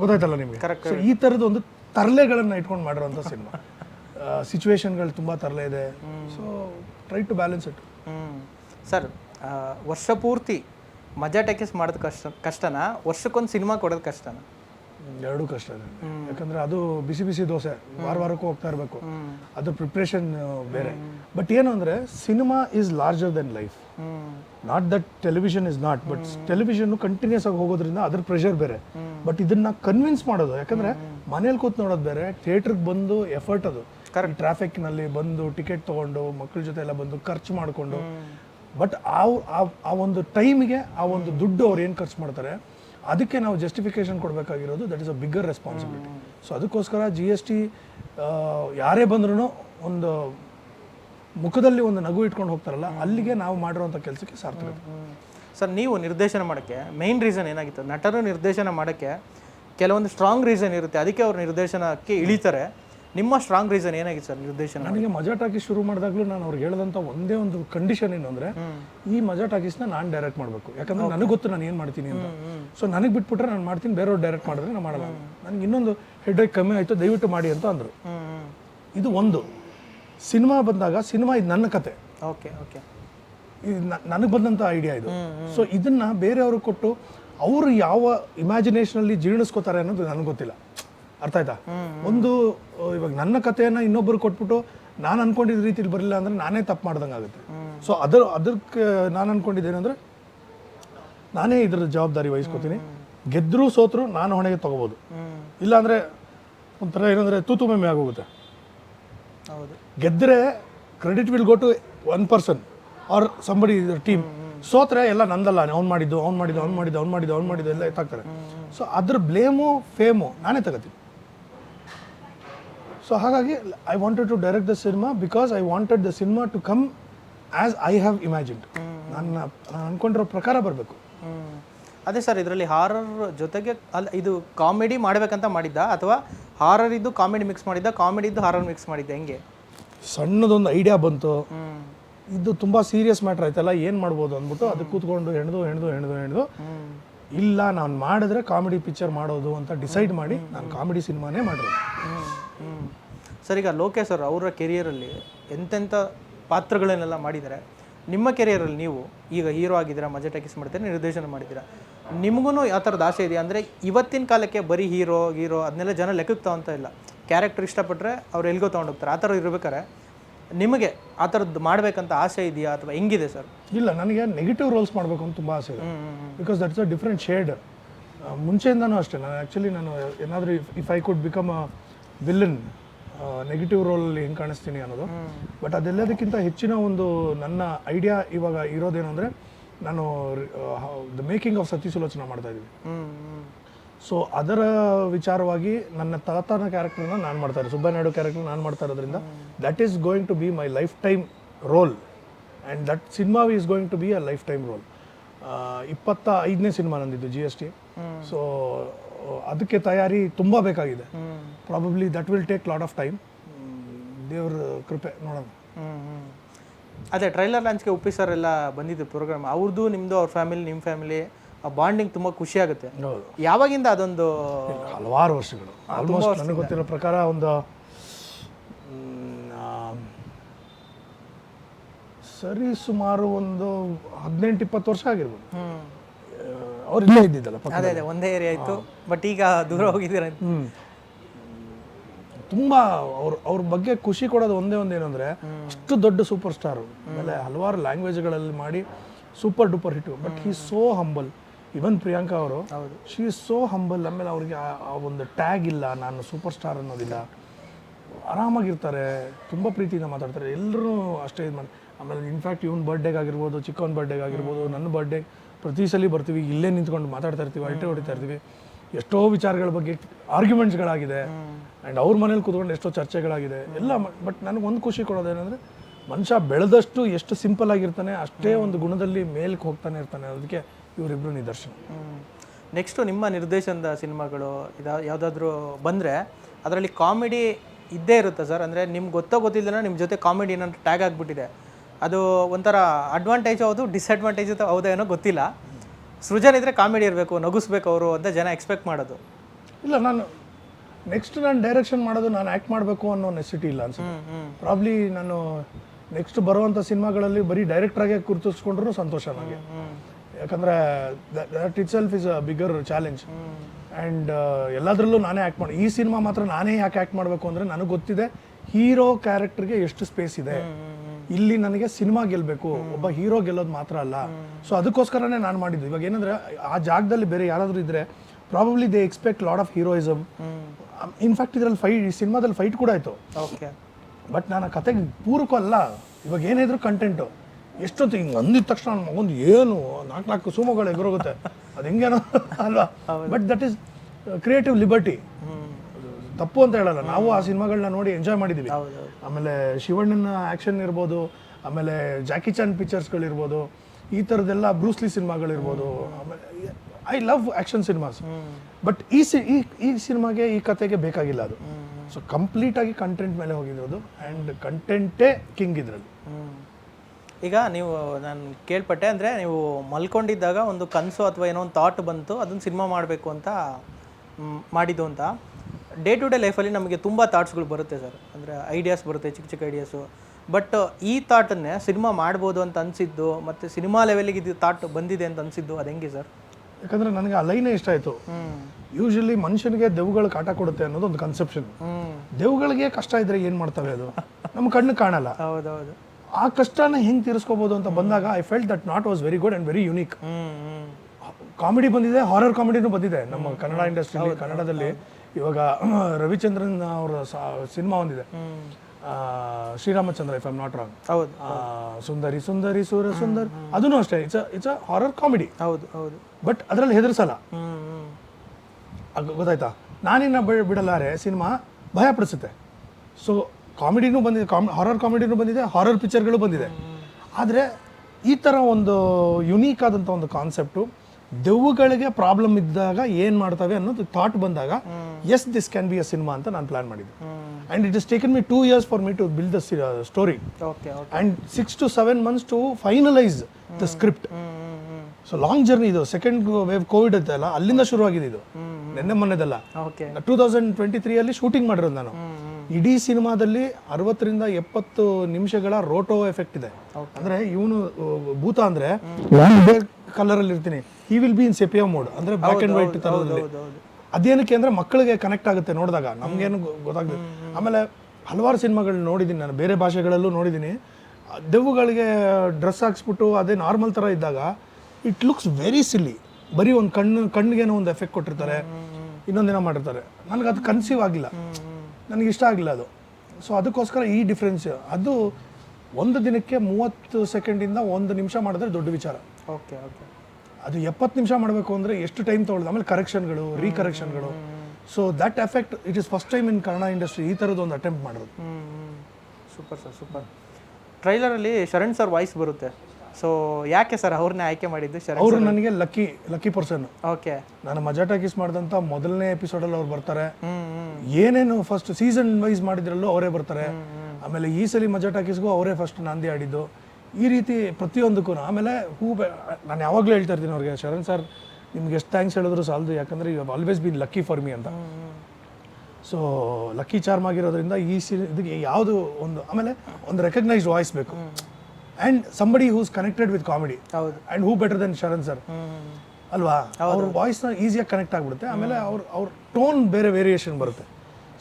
ಗೊತ್ತಾಯ್ತಲ್ಲ ನಿಮಗೆ? ಸೊ ಈ ಥರದ ಒಂದು ತರಲೆಗಳನ್ನ ಇಟ್ಕೊಂಡು ಮಾಡಿರೋಂಥ ಸಿನಿಮಾ ಸಿಚುವೇಶನ್ಗಳು ತುಂಬ ತರಲೆ ಇದೆ. So try to balance it sir ವರ್ಷ ಪೂರ್ತಿ ಮಜಾ ಟಾಕೀಸ್ ಮಾಡೋದು ಕಷ್ಟ ಕಷ್ಟನ? ವರ್ಷಕ್ಕೊಂದು ಸಿನಿಮಾ ಕೊಡೋದು ಕಷ್ಟನ? ಎರಡೂ ಕಷ್ಟ ಇದೆ. ಯಾಕಂದ್ರೆ ಅದು ಬಿಸಿ ಬಿಸಿ ದೋಸೆ ವಾರ ವಾರಕ್ಕೂ ಹೋಗ್ತಾ ಇರಬೇಕು. ಅದು ಪ್ರಿಪ್ರೇಷನ್ ಬೇರೆ. ಬಟ್ ಏನು ಅಂದ್ರೆ cinema is larger than life not that television is not but television continues ಆಗಿ ಹೋಗೋದ್ರಿಂದ ಅದ್ರ ಪ್ರೆಷರ್ ಬೇರೆ. ಬಟ್ ಇದನ್ನ ಕನ್ವಿನ್ಸ್ ಮಾಡೋದು ಯಾಕಂದ್ರೆ ಮನೇಲಿ ಕೂತ್ ನೋಡೋದು ಬೇರೆ ಥಿಯೇಟ್ರಿಗೆ ಬಂದು ಎಫರ್ಟ್ ಅದು. ಟ್ರಾಫಿಕ್ನಲ್ಲಿ ಬಂದು ಟಿಕೆಟ್ ತಗೊಂಡು ಮಕ್ಕಳ ಜೊತೆ ಎಲ್ಲ ಬಂದು ಖರ್ಚು ಮಾಡಿಕೊಂಡು ಬಟ್ ಆ ಒಂದು ಟೈಮಿಗೆ ಆ ಒಂದು ದುಡ್ಡು ಅವ್ರು ಏನು ಖರ್ಚು ಮಾಡ್ತಾರೆ, ಅದಕ್ಕೆ ನಾವು justification ಕೊಡಬೇಕಾಗಿರೋದು that is a bigger responsibility so ಅದಕ್ಕೋಸ್ಕರ ಜಿ ಎಸ್ ಟಿ ಯಾರೇ ಬಂದ್ರೂ ಒಂದು ಮುಖದಲ್ಲಿ ಒಂದು ನಗು ಇಟ್ಕೊಂಡು ಹೋಗ್ತಾರಲ್ಲ, ಅಲ್ಲಿಗೆ ನಾವು ಮಾಡಿರೋಂಥ ಕೆಲಸಕ್ಕೆ ಸಾರ್ಥಕ ಸರ್, ನೀವು ನಿರ್ದೇಶನ ಮಾಡೋಕ್ಕೆ ಮೈನ್ ರೀಸನ್ ಏನಾಗಿತ್ತು? ನಟರು ನಿರ್ದೇಶನ ಮಾಡೋಕ್ಕೆ ಕೆಲವೊಂದು ಸ್ಟ್ರಾಂಗ್ ರೀಸನ್ ಇರುತ್ತೆ, ಅದಕ್ಕೆ ಅವ್ರು ನಿರ್ದೇಶನಕ್ಕೆ ಇಳಿತಾರೆ. ನಿಮ್ಮ ಸ್ಟ್ರಾಂಗ್ ರೀಸನ್ ಏನಾಗಿತ್ತು ಸರ್ ನಿರ್ದೇಶನ ನನಗೆ ಮಜಾ ಟಾಕೀಸ್ ಶುರು ಮಾಡಿದಾಗಲೂ ನಾನು ಅವ್ರಿಗೆ ಹೇಳಿದಂಥ ಒಂದೇ ಒಂದು ಕಂಡೀಷನ್ ಏನು ಅಂದರೆ ಈ ಮಜಾ ಟಾಕೀಸ್ನ ನಾನು ಡೈರೆಕ್ಟ್ ಮಾಡಬೇಕು. ಯಾಕಂದ್ರೆ ನನಗೆ ಗೊತ್ತು ನಾನು ಏನು ಮಾಡ್ತೀನಿ ಅಂತ. ಸೊ ನನಗೆ ಬಿಟ್ಬಿಟ್ರೆ ನಾನು ಮಾಡ್ತೀನಿ ಬೇರೆಯವ್ರು ಡೈರೆಕ್ಟ್ ಮಾಡಿದ್ರೆ ನಾನು ಮಾಡಲ್ಲ ನನಗೆ ಇನ್ನೊಂದು ಹೆಡ್ ಕಮ್ಮಿ ಆಯಿತು ದಯವಿಟ್ಟು ಮಾಡಿ ಅಂತ ಅಂದರು. ಇದು ಒಂದು. ಸಿನಿಮಾ ಬಂದಾಗ ಸಿನಿಮಾ ಇದು ನನ್ನ ಕತೆ. ಓಕೆ ಓಕೆ ಇದು ನನಗೆ ಬಂದಂಥ ಐಡಿಯಾ ಇದು. ಸೊ ಇದನ್ನು ಬೇರೆಯವ್ರಿಗೆ ಕೊಟ್ಟು ಅವರು ಯಾವ ಇಮ್ಯಾಜಿನೇಷನಲ್ಲಿ ಜೀರ್ಣಿಸ್ಕೋತಾರೆ ಅನ್ನೋದು ನನಗೆ ಗೊತ್ತಿಲ್ಲ. ಅರ್ಥ ಆಯ್ತಾ? ಒಂದು ಇವಾಗ ನನ್ನ ಕಥೆಯನ್ನ ಇನ್ನೊಬ್ಬರು ಕೊಟ್ಬಿಟ್ಟು ನಾನು ಅನ್ಕೊಂಡಿದ್ದ ರೀತಿಲಿ ಬರಲಿಲ್ಲ ಅಂದ್ರೆ ನಾನೇ ತಪ್ಪು ಮಾಡ್ದಂಗೆ ಆಗುತ್ತೆ. ಸೊ ಅದರ ಅದಕ್ಕೆ ನಾನು ಅನ್ಕೊಂಡಿದ್ದೇನೆಂದ್ರೆ ನಾನೇ ಇದ್ರ ಜವಾಬ್ದಾರಿ ವಹಿಸ್ಕೋತೀನಿ. ಗೆದ್ದರೂ ಸೋತರು ನಾನು ಹೊಣೆಗೆ ತಗೋಬೋದು. ಇಲ್ಲಾಂದ್ರೆ ಒಂಥರ ಏನಂದ್ರೆ ತೂತು ಮೆಮ್ಮೆ ಆಗೋಗುತ್ತೆ. ಹೌದು. ಗೆದ್ದರೆ credit will go to one person or somebody team ಸೋತ್ರೆ ಎಲ್ಲ ನಂದಲ್ಲ ಅವ್ನು ಮಾಡಿದ್ದು ಅವ್ನು ಮಾಡಿದ್ದು ಅವ್ನು ಮಾಡಿದ್ದು ಅವ್ನು ಮಾಡಿದ್ದು ಅವ್ನು ಮಾಡಿದ್ದು ಎಲ್ಲ ಎತ್ತಾಕ್ತಾರೆ ಸೊ ಅದ್ರ ಬ್ಲೇಮು ಫೇಮು ನಾನೇ ತಗೋತೀನಿ. ಸೊ ಹಾಗಾಗಿ I wanted to direct the cinema because I wanted the cinema to come as I have imagined ನನ್ನ ನಾನು ಅನ್ಕೊಂಡಿರೋ ಪ್ರಕಾರ ಬರಬೇಕು. ಅದೇ ಸರ್ ಇದರಲ್ಲಿ ಹಾರರ್ ಜೊತೆಗೆ ಅಲ್ಲಿ ಇದು ಕಾಮಿಡಿ ಮಾಡಬೇಕಂತ ಮಾಡಿದ್ದ? ಅಥವಾ ಹಾರರ್ ಇದ್ದು ಕಾಮಿಡಿ ಮಿಕ್ಸ್ ಮಾಡಿದ್ದ? ಕಾಮಿಡಿ ಇದ್ದು ಹಾರರ್ ಮಿಕ್ಸ್ ಮಾಡಿದ್ದ? ಹೆಂಗೆ? ಸಣ್ಣದೊಂದು ಐಡಿಯಾ ಬಂತು. ಇದು ತುಂಬ ಸೀರಿಯಸ್ ಮ್ಯಾಟ್ರ್ ಆಯ್ತಲ್ಲ ಏನು ಮಾಡ್ಬೋದು ಅಂದ್ಬಿಟ್ಟು ಅದಕ್ಕೆ ಕೂತ್ಕೊಂಡು ಹೆಣ್ದು ಹೆಣ್ದು ಹೆಣ್ದು ಹೆಣ್ದು. ಇಲ್ಲ, ನಾನು ಮಾಡಿದ್ರೆ ಕಾಮಿಡಿ ಪಿಕ್ಚರ್ ಮಾಡೋದು ಅಂತ ಡಿಸೈಡ್ ಮಾಡಿ ನಾನು ಕಾಮಿಡಿ ಸಿನಿಮಾನೇ ಹ್ಞೂ. ಸರ್, ಈಗ ಲೋಕೇಶ್ ಅವರು ಅವರ ಕೆರಿಯರಲ್ಲಿ ಎಂತೆಂಥ ಪಾತ್ರಗಳನ್ನೆಲ್ಲ ಮಾಡಿದ್ದಾರೆ? ನಿಮ್ಮ ಕೆರಿಯರಲ್ಲಿ ನೀವು ಈಗ ಹೀರೋ ಆಗಿದ್ದೀರಾ, ಮಜಾ ಟಾಕೀಸ್ ಮಾಡ್ತೀರಾ, ನಿರ್ದೇಶನ ಮಾಡಿದ್ದೀರಾ? ನಿಮಗೂ ಯಾವ ಥರದ ಆಸೆ ಇದೆಯಾ? ಅಂದರೆ ಇವತ್ತಿನ ಕಾಲಕ್ಕೆ ಬರೀ ಹೀರೋ ಹೀರೋ ಅದನ್ನೆಲ್ಲ ಜನ ಲೆಕ್ಕಕ್ಕೆ ತಗೊಂತ ಇಲ್ಲ. ಕ್ಯಾರೆಕ್ಟರ್ ಇಷ್ಟಪಟ್ಟರೆ ಅವ್ರು ಎಲ್ಲಿಗೋ ತೊಗೊಂಡೋಗ್ತಾರೆ. ಆ ಥರ ಇರ್ಬೇಕಾರೆ ನಿಮಗೆ ಆ ಥರದ್ದು ಮಾಡಬೇಕಂತ ಆಸೆ ಇದೆಯಾ ಅಥವಾ ಹೆಂಗಿದೆ ಸರ್? ಇಲ್ಲ ನನಗೆ ನೆಗೆಟಿವ್ ರೋಲ್ಸ್ ಮಾಡಬೇಕು ಅಂತ ತುಂಬ ಆಸೆ ಇದೆ. Because that's a different shade ಮುಂಚೆಯಿಂದನೂ ಅಷ್ಟೇ. ನಾನು ಆ್ಯಕ್ಚುಲಿ ನಾನು ಏನಾದರೂ if I could become a villain negative ರೋಲಲ್ಲಿ ಹೆಂಗೆ ಕಾಣಿಸ್ತೀನಿ ಅನ್ನೋದು. ಬಟ್ ಅದೆಲ್ಲದಕ್ಕಿಂತ ಹೆಚ್ಚಿನ ಒಂದು ನನ್ನ ಐಡಿಯಾ ಇವಾಗ ಇರೋದೇನು ಅಂದರೆ ನಾನು ದ ಮೇಕಿಂಗ್ ಆಫ್ ಸತಿ ಸುಲೋಚನೆ ಮಾಡ್ತಾ ಹ್ಞೂ ಸೊ ಅದರ ವಿಚಾರವಾಗಿ ನನ್ನ ತಾತನ ಕ್ಯಾರೆಕ್ಟರ್ನ ನಾನು ಮಾಡ್ತಾ ಇರೋದು. ಸುಬ್ಬನಾಯ್ಡು ಕ್ಯಾರೆಕ್ಟರ್ ನಾನು ಮಾಡ್ತಾ ಇರೋದ್ರಿಂದ that is going to be my life time role and that cinema is going to be a life time role ಇಪ್ಪತ್ತ ಐದನೇ ಸಿನಿಮಾ ನಂದಿದ್ದು ಜಿ ಎಸ್ ಟಿ ಸೊ ಅದಕ್ಕೆ ತಯಾರಿ ತುಂಬ ಬೇಕಾಗಿದೆ. Probably that will take lot of time ದೇವ್ರ ಕೃಪೆ ನೋಡೋಣ. ಅದೇ ಟ್ರೈಲರ್ ಲಾಂಚ್ಗೆ ಉಪ್ಪಿ ಸರ್ ಎಲ್ಲ ಬಂದಿದ್ದು ಪ್ರೋಗ್ರಾಮ್ ಅವ್ರದ್ದು ನಿಮ್ಮದು ಅವ್ರ ಫ್ಯಾಮಿಲಿ ನಿಮ್ಮ ಫ್ಯಾಮಿಲಿ ಆ ಬಾಂಡಿಂಗ್ ತುಂಬ ಖುಷಿ ಆಗುತ್ತೆ. ಹೌದು. ಯಾವಾಗಿಂದ ಅದೊಂದು ಹಲವಾರು ವರ್ಷಗಳು. ಆಲ್ಮೋಸ್ಟ್ ನನಗೆ ಗೊತ್ತಿರೋ ಪ್ರಕಾರ ಒಂದು ಸರಿ ಸುಮಾರು ಒಂದು ಹದಿನೆಂಟು ಇಪ್ಪತ್ತು ವರ್ಷ ಆಗಿರ್ಬೋದು. ಅವ್ರು ಇಲ್ಲೇ ಇದ್ದಿದ್ದಲ್ಲ ಪಕ್ಕ ಅದೇ ಅದೇ ಒಂದೇ ಏರಿಯಾ ಆಯಿತು ಬಟ್ ಈಗ ದೂರ ಹೋಗಿದ್ದೀರ? ತುಂಬಾ ಅವ್ರ ಅವ್ರ ಬಗ್ಗೆ ಖುಷಿ ಕೊಡೋದು ಒಂದೇ ಒಂದು ಏನಂದರೆ ಅಂದರೆ ಅಷ್ಟು ದೊಡ್ಡ ಸೂಪರ್ ಸ್ಟಾರ್. ಆಮೇಲೆ ಹಲವಾರು ಲ್ಯಾಂಗ್ವೇಜ್ಗಳಲ್ಲಿ ಮಾಡಿ super duper hit but he so humble. Even Priyanka ಅವರು. ಶಿ ಇಸ್ ಸೋ ಹಂಬಲ್ ಆಮೇಲೆ ಅವ್ರಿಗೆ ಆ- ಆ ಒಂದು ಟ್ಯಾಗ್ ಇಲ್ಲ ನಾನು ಸೂಪರ್ ಸ್ಟಾರ್ ಅನ್ನೋದಿಲ್ಲ. ಆರಾಮಾಗಿರ್ತಾರೆ ತುಂಬ ಪ್ರೀತಿಯಿಂದ ಮಾತಾಡ್ತಾರೆ. ಎಲ್ಲರೂ ಅಷ್ಟೇ ಇದು ಮಾಡಿ ಆಮೇಲೆ ಇನ್ಫ್ಯಾಕ್ಟ್ ಇವನ್ ಬರ್ಡೇಗೆ ಆಗಿರ್ಬೋದು ಚಿಕ್ಕವನ್ ಬರ್ಡೇಗೆ ಆಗಿರ್ಬೋದು ನನ್ನ ಬರ್ಡೇ ಪ್ರತಿ ಸಲ ಬರ್ತೀವಿ ಇಲ್ಲೇ ನಿಂತ್ಕೊಂಡು ಮಾತಾಡ್ತಾ ಇರ್ತೀವಿ ಅಲ್ಟೆ ಹೊಡಿತಾ ಇರ್ತೀವಿ. ಎಷ್ಟೋ ವಿಚಾರಗಳ ಬಗ್ಗೆ ಆರ್ಗ್ಯುಮೆಂಟ್ಸ್ಗಳಾಗಿದೆ ಆ್ಯಂಡ್ ಅವ್ರ ಮನೇಲಿ ಕೂತ್ಕೊಂಡು ಎಷ್ಟೋ ಚರ್ಚೆಗಳಾಗಿದೆ. ಎಲ್ಲ ಬಟ್ ನನಗೆ ಒಂದು ಖುಷಿ ಕೊಡೋದೇನೆಂದರೆ ಮನುಷ್ಯ ಬೆಳೆದಷ್ಟು ಎಷ್ಟು ಸಿಂಪಲ್ ಆಗಿರ್ತಾನೆ ಅಷ್ಟೇ ಒಂದು ಗುಣದಲ್ಲಿ ಮೇಲಕ್ಕೆ ಹೋಗ್ತಾನೆ ಇರ್ತಾನೆ ಅದಕ್ಕೆ ಇವರಿಬ್ಬರು ನಿದರ್ಶನ. ನೆಕ್ಸ್ಟು ನಿಮ್ಮ ನಿರ್ದೇಶನದ ಸಿನಿಮಾಗಳು ಇದಾ ಯಾವುದಾದ್ರೂ ಬಂದರೆ ಅದರಲ್ಲಿ ಕಾಮಿಡಿ ಇದ್ದೇ ಇರುತ್ತೆ ಸರ್. ಅಂದರೆ ನಿಮ್ಗೆ ಗೊತ್ತೋ ಗೊತ್ತಿಲ್ಲದೇ ನಿಮ್ಮ ಜೊತೆ ಕಾಮಿಡಿ ಏನಾದ್ರು ಟ್ಯಾಗ್ ಆಗಿಬಿಟ್ಟಿದೆ. ಅದು ಒಂಥರ ಅಡ್ವಾಂಟೇಜ್ ಹೌದು ಡಿಸ್ಅಡ್ವಾಂಟೇಜ್ ಹೌದಾ ಏನೋ ಗೊತ್ತಿಲ್ಲ. ಸೃಜನ್ ಇದ್ದರೆ ಕಾಮಿಡಿ ಇರಬೇಕು ನಗಿಸ್ಬೇಕು ಅವರು ಅಂತ ಜನ ಎಕ್ಸ್ಪೆಕ್ಟ್ ಮಾಡೋದು. ಇಲ್ಲ ನಾನು ನೆಕ್ಸ್ಟ್ ನಾನು ಡೈರೆಕ್ಷನ್ ಮಾಡೋದು ನಾನು ಆ್ಯಕ್ಟ್ ಮಾಡಬೇಕು ಅನ್ನೋ ನೆಸಿಟಿ ಇಲ್ಲ ಅನ್ಸುತ್ತೆ. ಪ್ರಾಬ್ಲಿ ನಾನು ನೆಕ್ಸ್ಟ್ ಬರುವಂಥ ಸಿನಿಮಾಗಳಲ್ಲಿ ಬರೀ ಡೈರೆಕ್ಟ್ರಾಗೆ ಗುರುತಿಸ್ಕೊಂಡ್ರು ಸಂತೋಷ ನನಗೆ. ಯಾಕಂದರೆ that itself is a bigger challenge and ಎಲ್ಲದರಲ್ಲೂ ನಾನೇ ಆ್ಯಕ್ಟ್ ಮಾಡಿ ಈ ಸಿನಿಮಾ ಮಾತ್ರ ನಾನೇ ಯಾಕೆ ಆ್ಯಕ್ಟ್ ಮಾಡಬೇಕು ಅಂದರೆ ನನಗೆ ಗೊತ್ತಿದೆ ಹೀರೋ ಕ್ಯಾರೆಕ್ಟರ್ಗೆ ಎಷ್ಟು ಸ್ಪೇಸ್ ಇದೆ. ಇಲ್ಲಿ ನನಗೆ ಸಿನಿಮಾ ಗೆಲ್ಲಬೇಕು ಒಬ್ಬ ಹೀರೋ ಗೆಲ್ಲೋದು ಮಾತ್ರ ಅಲ್ಲ. ಸೊ ಅದಕ್ಕೋಸ್ಕರನೇ ನಾನು ಮಾಡಿದ್ದು. ಇವಾಗ ಏನಂದರೆ ಆ ಜಾಗದಲ್ಲಿ ಬೇರೆ ಯಾರಾದರೂ ಇದ್ದರೆ probably they expect lot of heroism in fact ಇದರಲ್ಲಿ ಫೈಟ್ ಈ ಸಿನಿಮಾದಲ್ಲಿ ಫೈಟ್ ಕೂಡ ಆಯಿತು. ಓಕೆ ಬಟ್ ನಾನು ಆ ಕತೆಗೆ ಪೂರಕ ಅಲ್ಲ ಇವಾಗ ಏನಿದ್ರು ಕಂಟೆಂಟು ಎಷ್ಟೊತ್ತು ಹಿಂಗೆ ಅಂದಿದ ತಕ್ಷಣ ನನ್ನ ಮಗೊಂದು ಏನು ನಾಲ್ಕು ನಾಲ್ಕು ಸುಮಗಳು ಎಗರೋಗುತ್ತೆ ಅದು ಹೆಂಗೇನೋ ಅಲ್ವಾ? But that is creative liberty ತಪ್ಪು ಅಂತ ಹೇಳಲ್ಲ. ನಾವು ಆ ಸಿನಿಮಾಗಳನ್ನ ನೋಡಿ ಎಂಜಾಯ್ ಮಾಡಿದ್ದೀವಿ ಆಮೇಲೆ ಶಿವಣ್ಣನ ಆ್ಯಕ್ಷನ್ ಇರ್ಬೋದು ಆಮೇಲೆ ಜಾಕಿ ಚಾನ್ ಪಿಕ್ಚರ್ಸ್ಗಳಿರ್ಬೋದು ಈ ಥರದ್ದೆಲ್ಲ ಬ್ರೂಸ್ಲಿ ಸಿನಿಮಾಗಳಿರ್ಬೋದು ಆಮೇಲೆ I love action cinemas but ಈ ಸಿ ಈ ಈ ಸಿನಿಮಾಗೆ ಈ ಕತೆಗೆ ಬೇಕಾಗಿಲ್ಲ ಅದು. ಸೊ ಕಂಪ್ಲೀಟಾಗಿ ಕಂಟೆಂಟ್ ಮೇಲೆ ಹೋಗಿರೋದು. ಆ್ಯಂಡ್ ಕಂಟೆಂಟೇ ಕಿಂಗ್ ಇದರಲ್ಲಿ. ಈಗ ನೀವು ನಾನು ಕೇಳ್ಪಟ್ಟೆ ಅಂದರೆ ನೀವು ಮಲ್ಕೊಂಡಿದ್ದಾಗ ಒಂದು ಕನಸು ಅಥವಾ ಏನೋ ಒಂದು ಥಾಟ್ ಬಂತು ಅದನ್ನು ಸಿನಿಮಾ ಮಾಡಬೇಕು ಅಂತ ಮಾಡಿದ್ದು ಅಂತ. ಡೇ ಟು ಡೇ ಲೈಫಲ್ಲಿ ನಮಗೆ ತುಂಬ ಥಾಟ್ಸ್ಗಳು ಬರುತ್ತೆ ಸರ್. ಅಂದರೆ ಐಡಿಯಾಸ್ ಬರುತ್ತೆ ಚಿಕ್ಕ ಚಿಕ್ಕ ಐಡಿಯಾಸು ಬಟ್ ಈ ಥಾಟನ್ನೇ ಸಿನಿಮಾ ಮಾಡ್ಬೋದು ಅಂತ ಅನಿಸಿದ್ದು ಮತ್ತು ಸಿನಿಮಾ ಲೆವೆಲಿಗೆ ಇದು ಥಾಟ್ ಬಂದಿದೆ ಅಂತ ಅನಿಸಿದ್ದು ಅದು ಹೆಂಗೆ ಸರ್? ಯಾಕಂದ್ರೆ ನನಗೆ ಆ ಲೈನೇ ಇಷ್ಟ ಆಯಿತು. ಯೂಶಲಿ ಮನುಷ್ಯನಿಗೆ ದೆವ್ಗಳು ಕಾಟ ಕೊಡುತ್ತೆ ಅನ್ನೋದು ಒಂದು ಕನ್ಸೆಪ್ಷನ್ ಹ್ಞೂ ದೆವ್ಗಳಿಗೆ ಕಷ್ಟ ಇದ್ರೆ ಏನು ಮಾಡ್ತವೆ ಅದು? ನಮ್ಮ ಕಣ್ಣು ಕಾಣಲ್ಲ. ಹೌದೌದು. ಆ ಕಷ್ಟನ ಹೆಂಗೆ ತೀರಿಸ್ಕೋಬೋದು ಅಂತ ಬಂದಾಗ I felt that not was very good and very unique comedy ಬಂದಿದೆ ಹಾರರ್ ಕಾಮಿಡಿನೂ ಬಂದಿದೆ. ನಮ್ಮ ಕನ್ನಡ ಇಂಡಸ್ಟ್ರಿಯಲ್ಲಿ ಕನ್ನಡದಲ್ಲಿ ಇವಾಗ ರವಿಚಂದ್ರನ್ ಅವರ ಸಿನಿಮಾ ಒಂದಿದೆ. Sriramachandra if I'm not wrong ಹೌದು ಸುಂದರಿ ಸುಂದರಿ ಸೂರ ಸುಂದರ್. ಅದೂ ಅಷ್ಟೇ it's it's a horror comedy ಹೌದು ಹೌದು. ಬಟ್ ಅದರಲ್ಲಿ ಹೆದರ್ಸಲ್ಲ. ಗೊತ್ತಾಯ್ತಾ? ನಾನಿನ್ನ ಬಿಡಲಾರೆ ಸಿನಿಮಾ ಭಯ ಪಡಿಸುತ್ತೆ ಸೊ ಕಾಮಿಡಿನೂ ಬಂದಿದೆ ಕಾಮ್ ಹಾರರ್ ಕಾಮಿಡಿನೂ ಬಂದಿದೆ ಹಾರರ್ ಪಿಕ್ಚರ್ಗಳು ಬಂದಿದೆ. ಆದರೆ ಈ ಥರ ಒಂದು ಯುನೀಕ್ ಆದಂಥ ಒಂದು ಕಾನ್ಸೆಪ್ಟು ದೆವ್ವಗಳಿಗೆ ಪ್ರಾಬ್ಲಮ್ ಇದ್ದಾಗ ಏನು ಮಾಡ್ತವೆ ಅನ್ನೋದು ಥಾಟ್ ಬಂದಾಗ yes this can be a cinema ಅಂತ ನಾನು ಪ್ಲಾನ್ ಮಾಡಿದ್ದೆ and it is taken me two years for me to build the story and six to seven months to finalise the script so long journey ಇದು. Second wave covid ಅಲ್ಲ ಅಲ್ಲಿಂದ ಶುರುವಾಗಿದೆ ಇದು. ನಿನ್ನೆ ಮೊನ್ನೆದಲ್ಲ. ಓಕೆ ಟೂ ತೌಸಂಡ್ ಟ್ವೆಂಟಿ ತ್ರೀಯಲ್ಲಿ shooting ಮಾಡಿರೋದು ನಾನು. ಇಡೀ ಸಿನಿಮಾದಲ್ಲಿ ಅರವತ್ತರಿಂದ ಎಪ್ಪತ್ತು ನಿಮಿಷಗಳ ರೋಟೋ ಎಫೆಕ್ಟ್ ಇದೆ. ಅಂದ್ರೆ ಇವನು ಭೂತ ಅಂದ್ರೆ ಕಲರ್ ಅಲ್ಲಿ ಇರ್ತೀನಿ. ಈ will be in sepia mode ಅಂದ್ರೆ ಬ್ಲಾಕ್ ಅಂಡ್ ವೈಟ್ ತರದಲ್ಲಿ ಅದೇನಕ್ಕೆ ಅಂದ್ರೆ ಮಕ್ಕಳಿಗೆ ಕನೆಕ್ಟ್ ಆಗುತ್ತೆ ನೋಡಿದಾಗ. ನಮ್ಗೇನು ಗೊತ್ತಾಗ್ತದೆ. ಆಮೇಲೆ ಹಲವಾರು ಸಿನಿಮಾಗಳು ನೋಡಿದ್ದೀನಿ ನಾನು. ಬೇರೆ ಭಾಷೆಗಳಲ್ಲೂ ನೋಡಿದ್ದೀನಿ ದೆವ್ವುಗಳಿಗೆ ದೆವ್ವಗಳಿಗೆ ಡ್ರೆಸ್ ಹಾಕ್ಸ್ಬಿಟ್ಟು ಅದೇ ನಾರ್ಮಲ್ ಥರ ಇದ್ದಾಗ ಇಟ್ ಲುಕ್ಸ್ ವೆರಿ ಸಿಲ್ಲಿ ಬರೀ ಒಂದು ಕಣ್ಣು ಕಣ್ಣಿಗೇನೋ ಒಂದು ಎಫೆಕ್ಟ್ ಕೊಟ್ಟಿರ್ತಾರೆ. ಇನ್ನೊಂದಿನ ಮಾಡಿರ್ತಾರೆ. ನನಗೆ ಅದು ಕನ್ಸೀವ್ ಆಗಿಲ್ಲ ನನಗೆ ಇಷ್ಟ ಆಗಲಿಲ್ಲ ಅದು. ಸೊ ಅದಕ್ಕೋಸ್ಕರ ಈ ಡಿಫ್ರೆನ್ಸ್ ಅದು ಒಂದು ದಿನಕ್ಕೆ ಮೂವತ್ತು ಸೆಕೆಂಡಿಂದ ಒಂದು ನಿಮಿಷ ಮಾಡಿದ್ರೆ ದೊಡ್ಡ ವಿಚಾರ. ಓಕೆ ಓಕೆ ಅದು ಎಪ್ಪತ್ತು ನಿಮಿಷ ಮಾಡಬೇಕು ಅಂದರೆ ಎಷ್ಟು ಟೈಮ್ ತೊಗೊಳ್ಳೋದು? ಆಮೇಲೆ ಕರೆಕ್ಷನ್ಗಳು ರೀಕರೆಕ್ಷನ್ಗಳು so that effect it is first time in Kannada industry ಈ ಥರದ್ದು ಒಂದು ಅಟೆಂಪ್ಟ್ ಮಾಡೋದು ಸೂಪರ್ ಸರ್ ಸೂಪರ್ ಟ್ರೈಲರಲ್ಲಿ ಶರಣ್ ಸರ್ ವಾಯ್ಸ್ ಬರುತ್ತೆ. ಸೊ ಯಾಕೆ ಸರ್ ಅವ್ರನ್ನ ಆಯ್ಕೆ ಮಾಡಿದ್ದು ಶರಣ್ ಅವರು ನನಗೆ ಲಕ್ಕಿ ಲಕ್ಕಿ ಪರ್ಸನ್. ಓಕೆ. ನಾನು ಮಜಾ ಕಿಸ್ ಮಾಡಿದಂಥ ಮೊದಲನೇ ಎಪಿಸೋಡಲ್ಲಿ ಅವ್ರು ಬರ್ತಾರೆ. ಏನೇನು ಫಸ್ಟ್ ಸೀಸನ್ ವೈಸ್ ಮಾಡಿದ್ರಲ್ಲೂ ಅವರೇ ಬರ್ತಾರೆ. ಆಮೇಲೆ ಈ ಸಲ ಮಜಾ ಟಾಕೀಸ್ಗೂ ಅವರೇ ಫಸ್ಟ್ ನಾಂದಿ ಆಡಿದ್ದು. ಈ ರೀತಿ ಪ್ರತಿಯೊಂದಕ್ಕೂ ಆಮೇಲೆ ಹೂ ನಾನು ಯಾವಾಗಲೂ ಹೇಳ್ತಾ ಇರ್ತೀನಿ ಅವ್ರಿಗೆ ಶರಣ್ ಸರ್ ನಿಮ್ಗೆ ಎಷ್ಟು ಥ್ಯಾಂಕ್ಸ್ ಹೇಳಿದ್ರು ಸಾಲದು ಯಾಕಂದರೆ you always bin lucky for me ಅಂತ. ಸೊ ಲಕ್ಕಿ ಚಾರ್ಮ್ ಆಗಿರೋದ್ರಿಂದ ಈ ಸಿ ಇದಕ್ಕೆ ಯಾವುದು ಒಂದು ಆಮೇಲೆ ಒಂದು ರೆಕಗ್ನೈಸ್ಡ್ ವಾಯ್ಸ್ ಬೇಕು. And somebody who's connected with comedy and and who better than Sharan sir ಅಲ್ವಾ? ಅವ್ರ ವಾಯ್ಸ್ನ ಈಸಿಯಾಗಿ ಕನೆಕ್ಟ್ ಆಗಿಬಿಡುತ್ತೆ. ಆಮೇಲೆ ಅವ್ರ ಅವ್ರ ಟೋನ್ ಬೇರೆ ವೇರಿಯೇಷನ್ ಬರುತ್ತೆ.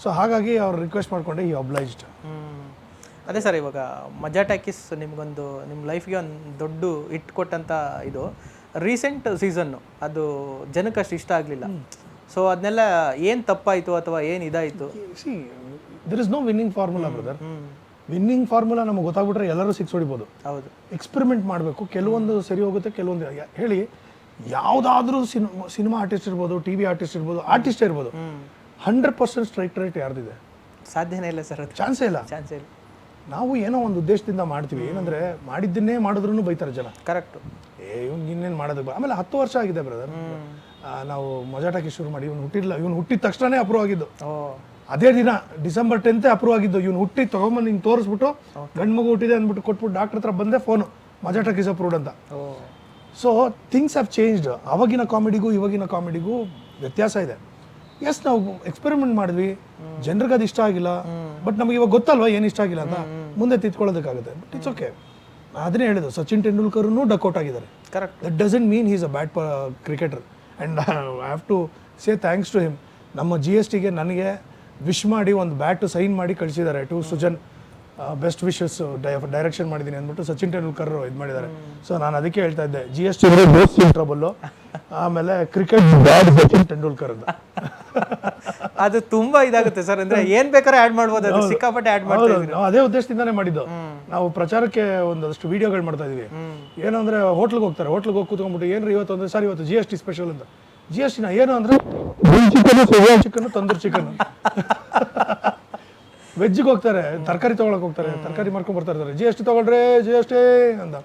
ಸೊ ಹಾಗಾಗಿ ಅವ್ರು ರಿಕ್ವೆಸ್ಟ್ ಮಾಡಿಕೊಂಡೆ ಈ ಅಬ್ಲೈಸ್ಡ್ ಹ್ಞೂ ಅದೇ ಸರ್ ಇವಾಗ ಮಜಾ ಟ್ಯಾಕಿಸ್ ನಿಮಗೊಂದು ನಿಮ್ಮ ಲೈಫ್ಗೆ ಒಂದು ದೊಡ್ಡ ಹಿಟ್ ಕೊಟ್ಟಂಥ ಇದು. ರೀಸೆಂಟ್ ಸೀಸನ್ನು ಅದು ಜನಕ್ಕೆ ಅಷ್ಟು ಇಷ್ಟ ಆಗಲಿಲ್ಲ. ಸೊ ಅದನ್ನೆಲ್ಲ ಏನು ತಪ್ಪಾಯಿತು ಅಥವಾ ಏನು ಇದಾಯಿತು? See there is no winning formula brother winning formula ನಮಗೆ ಗೊತ್ತಾಗ್ಬಿಟ್ರೆ ಎಲ್ಲರೂ ಸಿಕ್ಸ್ ಹೊಡಿಬೋದು. ಹೌದು. ಎಕ್ಸ್ಪೆರಿಮೆಂಟ್ ಮಾಡಬೇಕು. ಕೆಲವೊಂದು ಸರಿ ಹೋಗುತ್ತೆ ಕೆಲವೊಂದು ಹೇಳಿ ಯಾವುದಾದ್ರೂ ಸಿನಿಮಾ ಸಿನಿಮಾ ಆರ್ಟಿಸ್ಟ್ ಇರ್ಬೋದು ಟಿ ವಿ ಆರ್ಟಿಸ್ಟ್ ಇರ್ಬೋದು ಆರ್ಟಿಸ್ಟ್ ಇರ್ಬೋದು. ಹಂಡ್ರೆಡ್ ಪರ್ಸೆಂಟ್ ಸ್ಟ್ರೈಕ್ ರೇಟ್ ಯಾರ್ದಿದೆ? ಸಾಧ್ಯನೇ ಇಲ್ಲ ಸರ್ ಅದು. ಚಾನ್ಸೇ ಇಲ್ಲ. ಚಾನ್ಸೇ ಇಲ್ಲ. ನಾವು ಏನೋ ಒಂದು ಉದ್ದೇಶದಿಂದ ಮಾಡ್ತೀವಿ. ಏನಂದ್ರೆ ಮಾಡಿದ್ದನ್ನೇ ಮಾಡಿದ್ರು ಬೈತಾರೆ ಜನ. ಕರೆಕ್ಟ್ ಏ ಇವ್ನು ಇನ್ನೇನು ಮಾಡೋದು ಆಮೇಲೆ ಹತ್ತು ವರ್ಷ ಆಗಿದೆ ಬ್ರದರ್ ನಾವು ಮಜಾಟಕ್ಕೆ ಶುರು ಮಾಡಿ ಇವ್ನು ಹುಟ್ಟಿಲ್ಲ ಇವ್ನು ಹುಟ್ಟಿದ ತಕ್ಷಣನೇ ಅಪ್ರೂವ್ ಆಗಿದ್ದು. ಅದೇ ದಿನ ಡಿಸೆಂಬರ್ ಟೆಂತೆ ಅಪ್ರೂವ್ ಆಗಿದ್ದು. ಇವ್ನು ಹುಟ್ಟಿ ತಗೊಂಬಂದು ಹಿಂಗೆ ತೋರಿಸ್ಬಿಟ್ಟು ಗಂಡು ಮಗು ಹುಟ್ಟಿದೆ ಅಂದ್ಬಿಟ್ಟು ಕೊಟ್ಬಿಟ್ಟು ಡಾಕ್ಟರ್ ಹತ್ರ ಬಂದೆ ಫೋನು ಮಜಾಟಕ್ ಇಸ್ ಅಪ್ರೂವ್ಡ್ ಅಂತ. ಸೊ ಥಿಂಗ್ಸ್ ಹ್ಯಾವ್ ಚೇಂಜ್ಡ್ ಅವಾಗಿನ ಕಾಮಿಡಿಗೂ ಇವಾಗಿನ ಕಾಮಿಡಿಗೂ ವ್ಯತ್ಯಾಸ ಇದೆ. ಎಸ್ ನಾವು ಎಕ್ಸ್ಪೆರಿಮೆಂಟ್ ಮಾಡಿದ್ವಿ. ಜನರಿಗೆ ಅದು ಇಷ್ಟ ಆಗಿಲ್ಲ. ಬಟ್ ನಮಗೆ ಇವಾಗ ಗೊತ್ತಲ್ವಾ ಏನು ಇಷ್ಟ ಆಗಿಲ್ಲ ಅಂತ? ಮುಂದೆ ತಿತ್ಕೊಳ್ಳೋದಕ್ಕಾಗುತ್ತೆ. ಬಟ್ ಇಟ್ಸ್ ಓಕೆ ಅದನ್ನೇ ಹೇಳಿದ್ರು ಸಚಿನ್ ತೆಂಡೂಲ್ಕರ್ನು ಡಕ್ಔಟ್ ಆಗಿದ್ದಾರೆ. Correct that doesn't mean he's a bad cricketer and I have to say thanks to him ನಮ್ಮ ಜಿ ಎಸ್ ಟಿಗೆ ನನಗೆ ವಿಶ್ ಮಾಡಿ ಒಂದು ಬ್ಯಾಟ್ ಸೈನ್ ಮಾಡಿ ಕಳಿಸಿದ್ದಾರೆ to Sujan best wishes direction ಮಾಡಿದ್ದೀನಿ ಅಂದ್ಬಿಟ್ಟು ಸಚಿನ್ ತೆಂಡೂಲ್ಕರ್ ಇದು ಮಾಡಿದ್ದಾರೆ. ಸೊ ನಾನು ಅದಕ್ಕೆ ಹೇಳ್ತಾ ಇದ್ದೆ ಜಿ ಎಸ್ ಟಿ ಟ್ರಬಲ್ಲು ಆಮೇಲೆ ಕ್ರಿಕೆಟ್ ಬ್ಯಾಡ್ ಸಚಿನ್ ತೆಂಡೂಲ್ಕರ್ ಅಂತ ಅದು ತುಂಬಾ ಇದಾಗುತ್ತೆ ಸರ್ ಅಂದ್ರೆ ಏನ್ ಬೇಕಾದ್ರೆ ಆಡ್ ಮಾಡ್ಬೋದು ಅದು ಸಿಕ್ಕಾಪಟ್ಟೆ ಆಡ್ ಮಾಡ್ತಾ ಹೌದು ಅದೇ ಉದ್ದೇಶದಿಂದಾನೇ ಮಾಡಿದ್ದು. ನಾವು ಪ್ರಚಾರಕ್ಕೆ ಒಂದಷ್ಟು ವಿಡಿಯೋಗಳು ಮಾಡ್ತಾ ಇದೀವಿ ಏನಂದ್ರೆ ಹೋಟ್ಲಿಗೆ ಹೋಗ್ತಾರೆ ಹೋಟ್ಲಿಗೆ ಹೋಗಿ ಕೂತ್ಕೊಂಡ್ಬಿಟ್ಟು ಏನ್ರಿ ಇವತ್ತು ಅಂದ್ರೆ ಸರ್ ಇವತ್ತು ಜಿ ಎಸ್ ಟಿ ಸ್ಪೆಷಲ್ ಅಂತ. ಜಿ ಎಸ್ ಟಿನ ಏನು ಅಂದ್ರೆ ಚಿಕನ್ ಚಿಕನ್ ತಂದೂರಿ ಚಿಕನ್ ವೆಜ್ಜಿಗೆ ಹೋಗ್ತಾರೆ ತರಕಾರಿ ತಗೊಳಕ್ ಹೋಗ್ತಾರೆ ತರಕಾರಿ ಮಾರ್ಕೊಂಡು ಬರ್ತಾ ಇರ್ತಾರೆ. ಜಿ ಎಸ್ ಟಿ ತಗೊಳ್ರೆ ಜಿ ಎಸ್ ಟಿ ಅಂತ.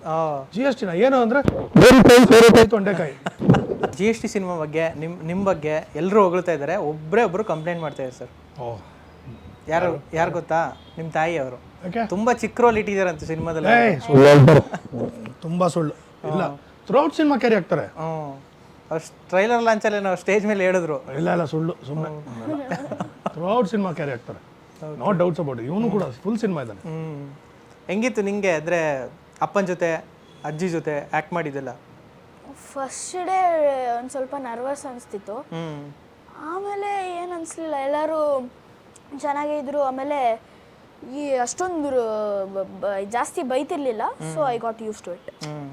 ಜಿ ಎಸ್ ಟಿನ ಏನು ಅಂದ್ರೆ ಬೇರೆಕಾಯಿ ಸೋರೆಕಾಯಿ ತೊಂಡೆಕಾಯಿ. ಜಿ ಎಸ್ ಟಿ ಸಿನಿಮಾ ಬಗ್ಗೆ ನಿಮ್ಮ ನಿಮ್ಮ ಬಗ್ಗೆ ಎಲ್ಲರೂ ಹೊಗಳ್ತಾ ಇದ್ದಾರೆ. ಒಬ್ರೇ ಒಬ್ರು ಕಂಪ್ಲೇಂಟ್ ಮಾಡ್ತಾ ಇದ್ದಾರೆ ಸರ್. ಯಾರು ಯಾರು? ಗೊತ್ತಾ? ನಿಮ್ಮ ತಾಯಿ ಅವರು. ಯಾಕೆ? ತುಂಬಾ ಚಿಕ್ಕ ರೋಲ್ ಸಿನಿಮಾದಲ್ಲಿ ಸುಳ್ಳು. ತುಂಬಾ ಸುಳ್ಳು. ಇಲ್ಲ. ಥ್ರೌಟ್ ಸಿನಿಮಾ ಕ್ಯಾರಿ ಆಗ್ತಾರೆ. ಟ್ರೈಲರ್ ಲಾಂಚಲ್ಲಿ ನಾವು ಸ್ಟೇಜ್ ಮೇಲೆ ಹೇಳಿದ್ರು. ಇಲ್ಲ ಇಲ್ಲ ಸುಳ್ಳು ಸುಮ್ಮನೆ ಥ್ರೂಔಟ್ ಸಿನಿಮಾ ಕ್ಯಾರಿ ಆಗ್ತಾರೆ. ನೋ ಡೌಟ್ಸ್ ಅಬೌಟ್ ಇವನು ಕೂಡ ಫುಲ್ ಸಿನಿಮಾ ಇದ್ದಾನೆ. ಹ್ಮ್. ಹೆಂಗಿತ್ತು ನಿಮಗೆ ಅಂದರೆ ಅಪ್ಪನ ಜೊತೆ ಅಜ್ಜಿ ಜೊತೆ ಆ್ಯಕ್ಟ್ ಮಾಡಿದ್ದೆಲ್ಲ? ಫಸ್ಟ್ ಡೇ ಒಂದು ಸ್ವಲ್ಪ ನರ್ವಸ್ ಅನಿಸ್ತಿತ್ತು. ಹ್ಮ್. ಆಮೇಲೆ ಏನು ಅನಿಸ್ಲಿಲ್ಲ. ಎಲ್ಲರೂ ಚೆನ್ನಾಗೇ ಇದ್ರು. ಆಮೇಲೆ ಈ ಅಷ್ಟೊಂದು ಜಾಸ್ತಿ ಬೈತಿರ್ಲಿಲ್ಲ. So I got use to it hmm.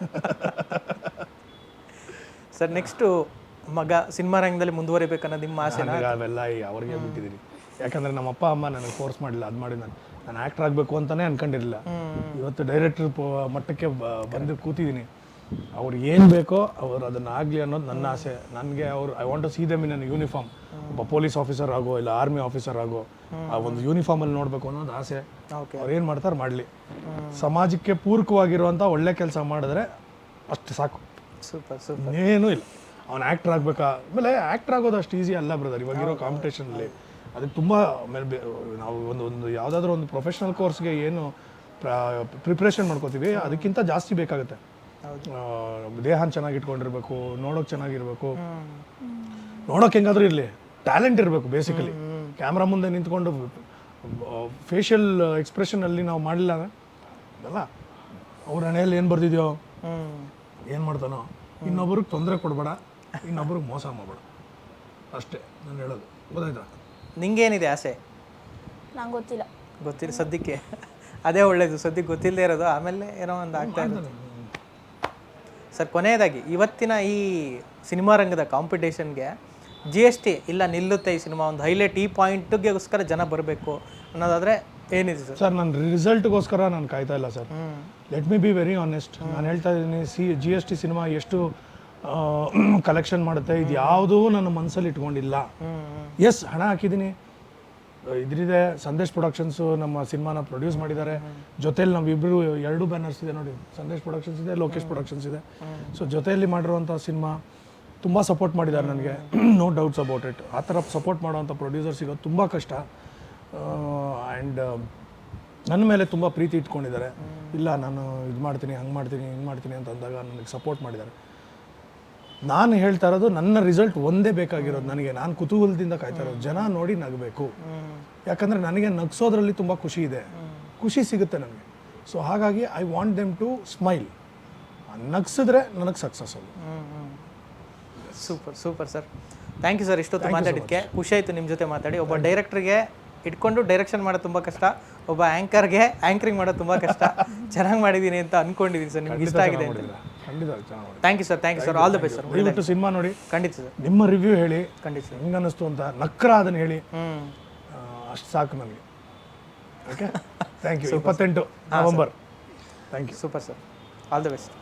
Sir next ಮಗ ಸಿನಿಮಾ ರಂಗದಲ್ಲಿ ಮುಂದುವರಿಬೇಕನ್ನೋ ನಿಮ್ಮ ಆಸೆ ನನಗೆ ಅವೆಲ್ಲ ಅವ್ರಿಗೆ ಬಿಟ್ಟಿದ್ದೀನಿ ಯಾಕಂದ್ರೆ ನಮ್ಮ ಅಪ್ಪ ಅಮ್ಮ ನನಗೆ ಫೋರ್ಸ್ ಮಾಡಿಲ್ಲ ಅದು ಮಾಡಿ ನಾನು. ನಾನು ಆ್ಯಕ್ಟರ್ ಆಗಬೇಕು ಅಂತಲೇ ಅನ್ಕೊಂಡಿರಲಿಲ್ಲ. ಇವತ್ತು ಡೈರೆಕ್ಟರ್ ಮಟ್ಟಕ್ಕೆ ಬಂದು ಕೂತಿದ್ದೀನಿ ಅವ್ರಿಗೆ ಏನು ಬೇಕೋ ಅವ್ರು ಅದನ್ನ ಆಗಲಿ ಅನ್ನೋದು ನನ್ನ ಆಸೆ. ನನಗೆ ಅವ್ರು I want to see them in uniform ಒಬ್ಬ ಪೊಲೀಸ್ ಆಫೀಸರ್ ಆಗೋ ಇಲ್ಲ ಆರ್ಮಿ ಆಫೀಸರ್ ಆಗೋ ಆ ಒಂದು ಯೂನಿಫಾರ್ಮಲ್ಲಿ ನೋಡಬೇಕು ಅನ್ನೋದು ಆಸೆ. ಅವ್ರು ಏನು ಮಾಡ್ತಾರೆ ಮಾಡಲಿ. ಸಮಾಜಕ್ಕೆ ಪೂರಕವಾಗಿರುವಂಥ ಒಳ್ಳೆ ಕೆಲಸ ಮಾಡಿದ್ರೆ ಅಷ್ಟು ಸಾಕು. Super super. ಏನೂ ಇಲ್ಲ. ಅವ್ನು ಆ್ಯಕ್ಟರ್ ಆಗಬೇಕಾ? ಆಮೇಲೆ ಆ್ಯಕ್ಟರ್ ಆಗೋದು ಅಷ್ಟು ಈಸಿ ಅಲ್ಲ ಬ್ರದರ್ ಇವಾಗಿರೋ ಕಾಂಪಿಟೇಷನಲ್ಲಿ ಅದಕ್ಕೆ ತುಂಬ ಆಮೇಲೆ ನಾವು ಒಂದು ಒಂದು ಯಾವುದಾದ್ರೂ ಒಂದು ಪ್ರೊಫೆಷ್ನಲ್ ಕೋರ್ಸ್ಗೆ ಏನು ಪ್ರಿಪ್ರೇಷನ್ ಮಾಡ್ಕೋತೀವಿ ಅದಕ್ಕಿಂತ ಜಾಸ್ತಿ ಬೇಕಾಗುತ್ತೆ. ದೇಹ ದೇಹನ ಚೆನ್ನಾಗಿ ಇಟ್ಕೊಂಡಿರ್ಬೇಕು ನೋಡೋಕೆ ಚೆನ್ನಾಗಿರ್ಬೇಕು ನೋಡೋಕೆ ಹೆಂಗಾದ್ರೂ ಇರಲಿ. ಟ್ಯಾಲೆಂಟ್ ಇರಬೇಕು ಬೇಸಿಕಲಿ ಕ್ಯಾಮ್ರಾ ಮುಂದೆ ನಿಂತ್ಕೊಂಡು ಫೇಶಿಯಲ್ ಎಕ್ಸ್ಪ್ರೆಷನಲ್ಲಿ ನಾವು ಮಾಡಲಿಲ್ಲ ಅಲ್ಲ ಅವ್ರ ಹಣೆಯಲ್ಲಿ ಏನು ಬರ್ದಿದ್ಯೋ? ಹ್ಮ್. ಏನು ಮಾಡ್ತಾನೋ? ಇನ್ನೊಬ್ರಿಗೆ ತೊಂದರೆ ಕೊಡಬೇಡ ಇನ್ನೊಬ್ರಿಗೆ ಮೋಸ ಮಾಡಬೇಡ. ಅಷ್ಟೇ ನಾನು ಹೇಳೋದು. ಗೊತ್ತಾಯ್ತಾ? ನಿಂಗೇನಿದೆ ಆಸೆ? ನಂಗೆ ಗೊತ್ತಿಲ್ಲ. ಗೊತ್ತಿಲ್ಲ ಸದ್ಯಕ್ಕೆ. ಅದೇ ಒಳ್ಳೇದು ಸದ್ಯಕ್ಕೆ ಗೊತ್ತಿಲ್ಲದೆ ಇರೋದು ಆಮೇಲೆ ಏನೋ ಒಂದು ಆಗ್ತಾ ಇರೋದು ಸರ್ ಕೊನೆಯದಾಗಿ ಇವತ್ತಿನ ಈ ಸಿನಿಮಾ ರಂಗದ ಕಾಂಪಿಟೇಷನ್ಗೆ ಜಿ ಎಸ್ ಟಿ ಇಲ್ಲ ನಿಲ್ಲುತ್ತೆ ಈ ಸಿನಿಮಾ ಒಂದು ಹೈಲೈಟ್ ಈ ಪಾಯಿಂಟ್ಗೆಗೋಸ್ಕರ ಜನ ಬರಬೇಕು ಅನ್ನೋದಾದರೆ ಏನಿದೆ ಸರ್? ಸರ್ ನನ್ನ ರಿಸಲ್ಟ್ಗೋಸ್ಕರ ನಾನು ಕಾಯ್ತಾ ಇಲ್ಲ sir. Let me be very honest ನಾನು ಹೇಳ್ತಾ ಇದ್ದೀನಿ see G S T cinema ಎಷ್ಟು ಕಲೆಕ್ಷನ್ ಮಾಡುತ್ತೆ ಇದು ಯಾವುದೂ ನನ್ನ ಮನಸ್ಸಲ್ಲಿ ಇಟ್ಕೊಂಡಿಲ್ಲ. ಎಸ್ ಹಣ ಹಾಕಿದ್ದೀನಿ. ಇದ್ರಿದೆ ಸಂದೇಶ್ ಪ್ರೊಡಕ್ಷನ್ಸು ನಮ್ಮ ಸಿನಿಮಾನ ಪ್ರೊಡ್ಯೂಸ್ ಮಾಡಿದ್ದಾರೆ. ಜೊತೆಲಿ ನಾವಿಬ್ಬರು ಎರಡು ಬ್ಯಾನರ್ಸ್ ಇದೆ ನೋಡಿ. ಸಂದೇಶ್ ಪ್ರೊಡಕ್ಷನ್ಸ್ ಇದೆ ಲೋಕೇಶ್ ಪ್ರೊಡಕ್ಷನ್ಸ್ ಇದೆ. ಸೊ ಜೊತೆಯಲ್ಲಿ ಮಾಡಿರುವಂಥ ಸಿನಿಮಾ ತುಂಬ ಸಪೋರ್ಟ್ ಮಾಡಿದ್ದಾರೆ ನನಗೆ. ನೋ ಡೌಟ್ಸ್ ಅಬೌಟ್ ಇಟ್ ಆ ಥರ ಸಪೋರ್ಟ್ ಮಾಡುವಂಥ ಪ್ರೊಡ್ಯೂಸರ್ ಸಿಗೋದು ತುಂಬ ಕಷ್ಟ. ಆ್ಯಂಡ್ ನನ್ನ ಮೇಲೆ ತುಂಬ ಪ್ರೀತಿ ಇಟ್ಕೊಂಡಿದ್ದಾರೆ. ಇಲ್ಲ ನಾನು ಇದು ಮಾಡ್ತೀನಿ ಹಂಗೆ ಮಾಡ್ತೀನಿ ಹಿಂಗೆ ಮಾಡ್ತೀನಿ ಅಂತ ಅಂದಾಗ ನನಗೆ ಸಪೋರ್ಟ್ ಮಾಡಿದ್ದಾರೆ. ನಾನು ಹೇಳ್ತಾ ಇರೋದು ನನ್ನ ರಿಸಲ್ಟ್ ಒಂದೇ ಬೇಕಾಗಿರೋದು ನನಗೆ. ನಾನು ಕುತೂಹಲದಿಂದ ಕಾಯ್ತಾ ಇರೋದು. ಜನ ನೋಡಿ ನಗಬೇಕು. ಯಾಕಂದರೆ ನನಗೆ ನಗ್ಸೋದ್ರಲ್ಲಿ ತುಂಬ ಖುಷಿ ಇದೆ. ಖುಷಿ ಸಿಗುತ್ತೆ ನನಗೆ. ಸೊ ಹಾಗಾಗಿ I want them to smile ನಗ್ಸಿದ್ರೆ ನನಗೆ ಸಕ್ಸಸ್ ಅದು. Super super sir thank you sir ಇಷ್ಟೊತ್ತು ಮಾತಾಡಿದ್ದಕ್ಕೆ ಖುಷಿ ಆಯಿತು ನಿಮ್ಮ ಜೊತೆ ಮಾತಾಡಿ. ಒಬ್ಬ ಡೈರೆಕ್ಟ್ರಿಗೆ ಇಟ್ಕೊಂಡು ಡೈರೆಕ್ಷನ್ ಮಾಡೋದು ತುಂಬ ಕಷ್ಟ. ಒಬ್ಬ ಆ್ಯಂಕರ್ಗೆ ಆ್ಯಂಕರಿಂಗ್ ಮಾಡೋದು ತುಂಬ ಕಷ್ಟ. ಚೆನ್ನಾಗಿ ಮಾಡಿದ್ದೀನಿ ಅಂತ ಅನ್ಕೊಂಡಿದ್ದೀನಿ ಸರ್. ನಿಮ್ಗೆ ಇಷ್ಟ ಆಗಿದೆ ಅಂತ. Thank you sir thank you sir all the best sir ದಯವಿಟ್ಟು ಸಿನಿಮಾ ನೋಡಿ. ಖಂಡಿತ ಸರ್. ನಿಮ್ಮ ರಿವ್ಯೂ ಹೇಳಿ. ಖಂಡಿತ ಸರ್. ಹೆಂಗೆ ಅನ್ನಿಸ್ತು ಅಂತ ನಕ್ರ ಅದನ್ನು ಹೇಳಿ ಅಷ್ಟು ಸಾಕು ನನಗೆ ಓಕೆ ಥ್ಯಾಂಕ್ ಯು ಇಪ್ಪತ್ತೆಂಟು November. Thank you super sir all the best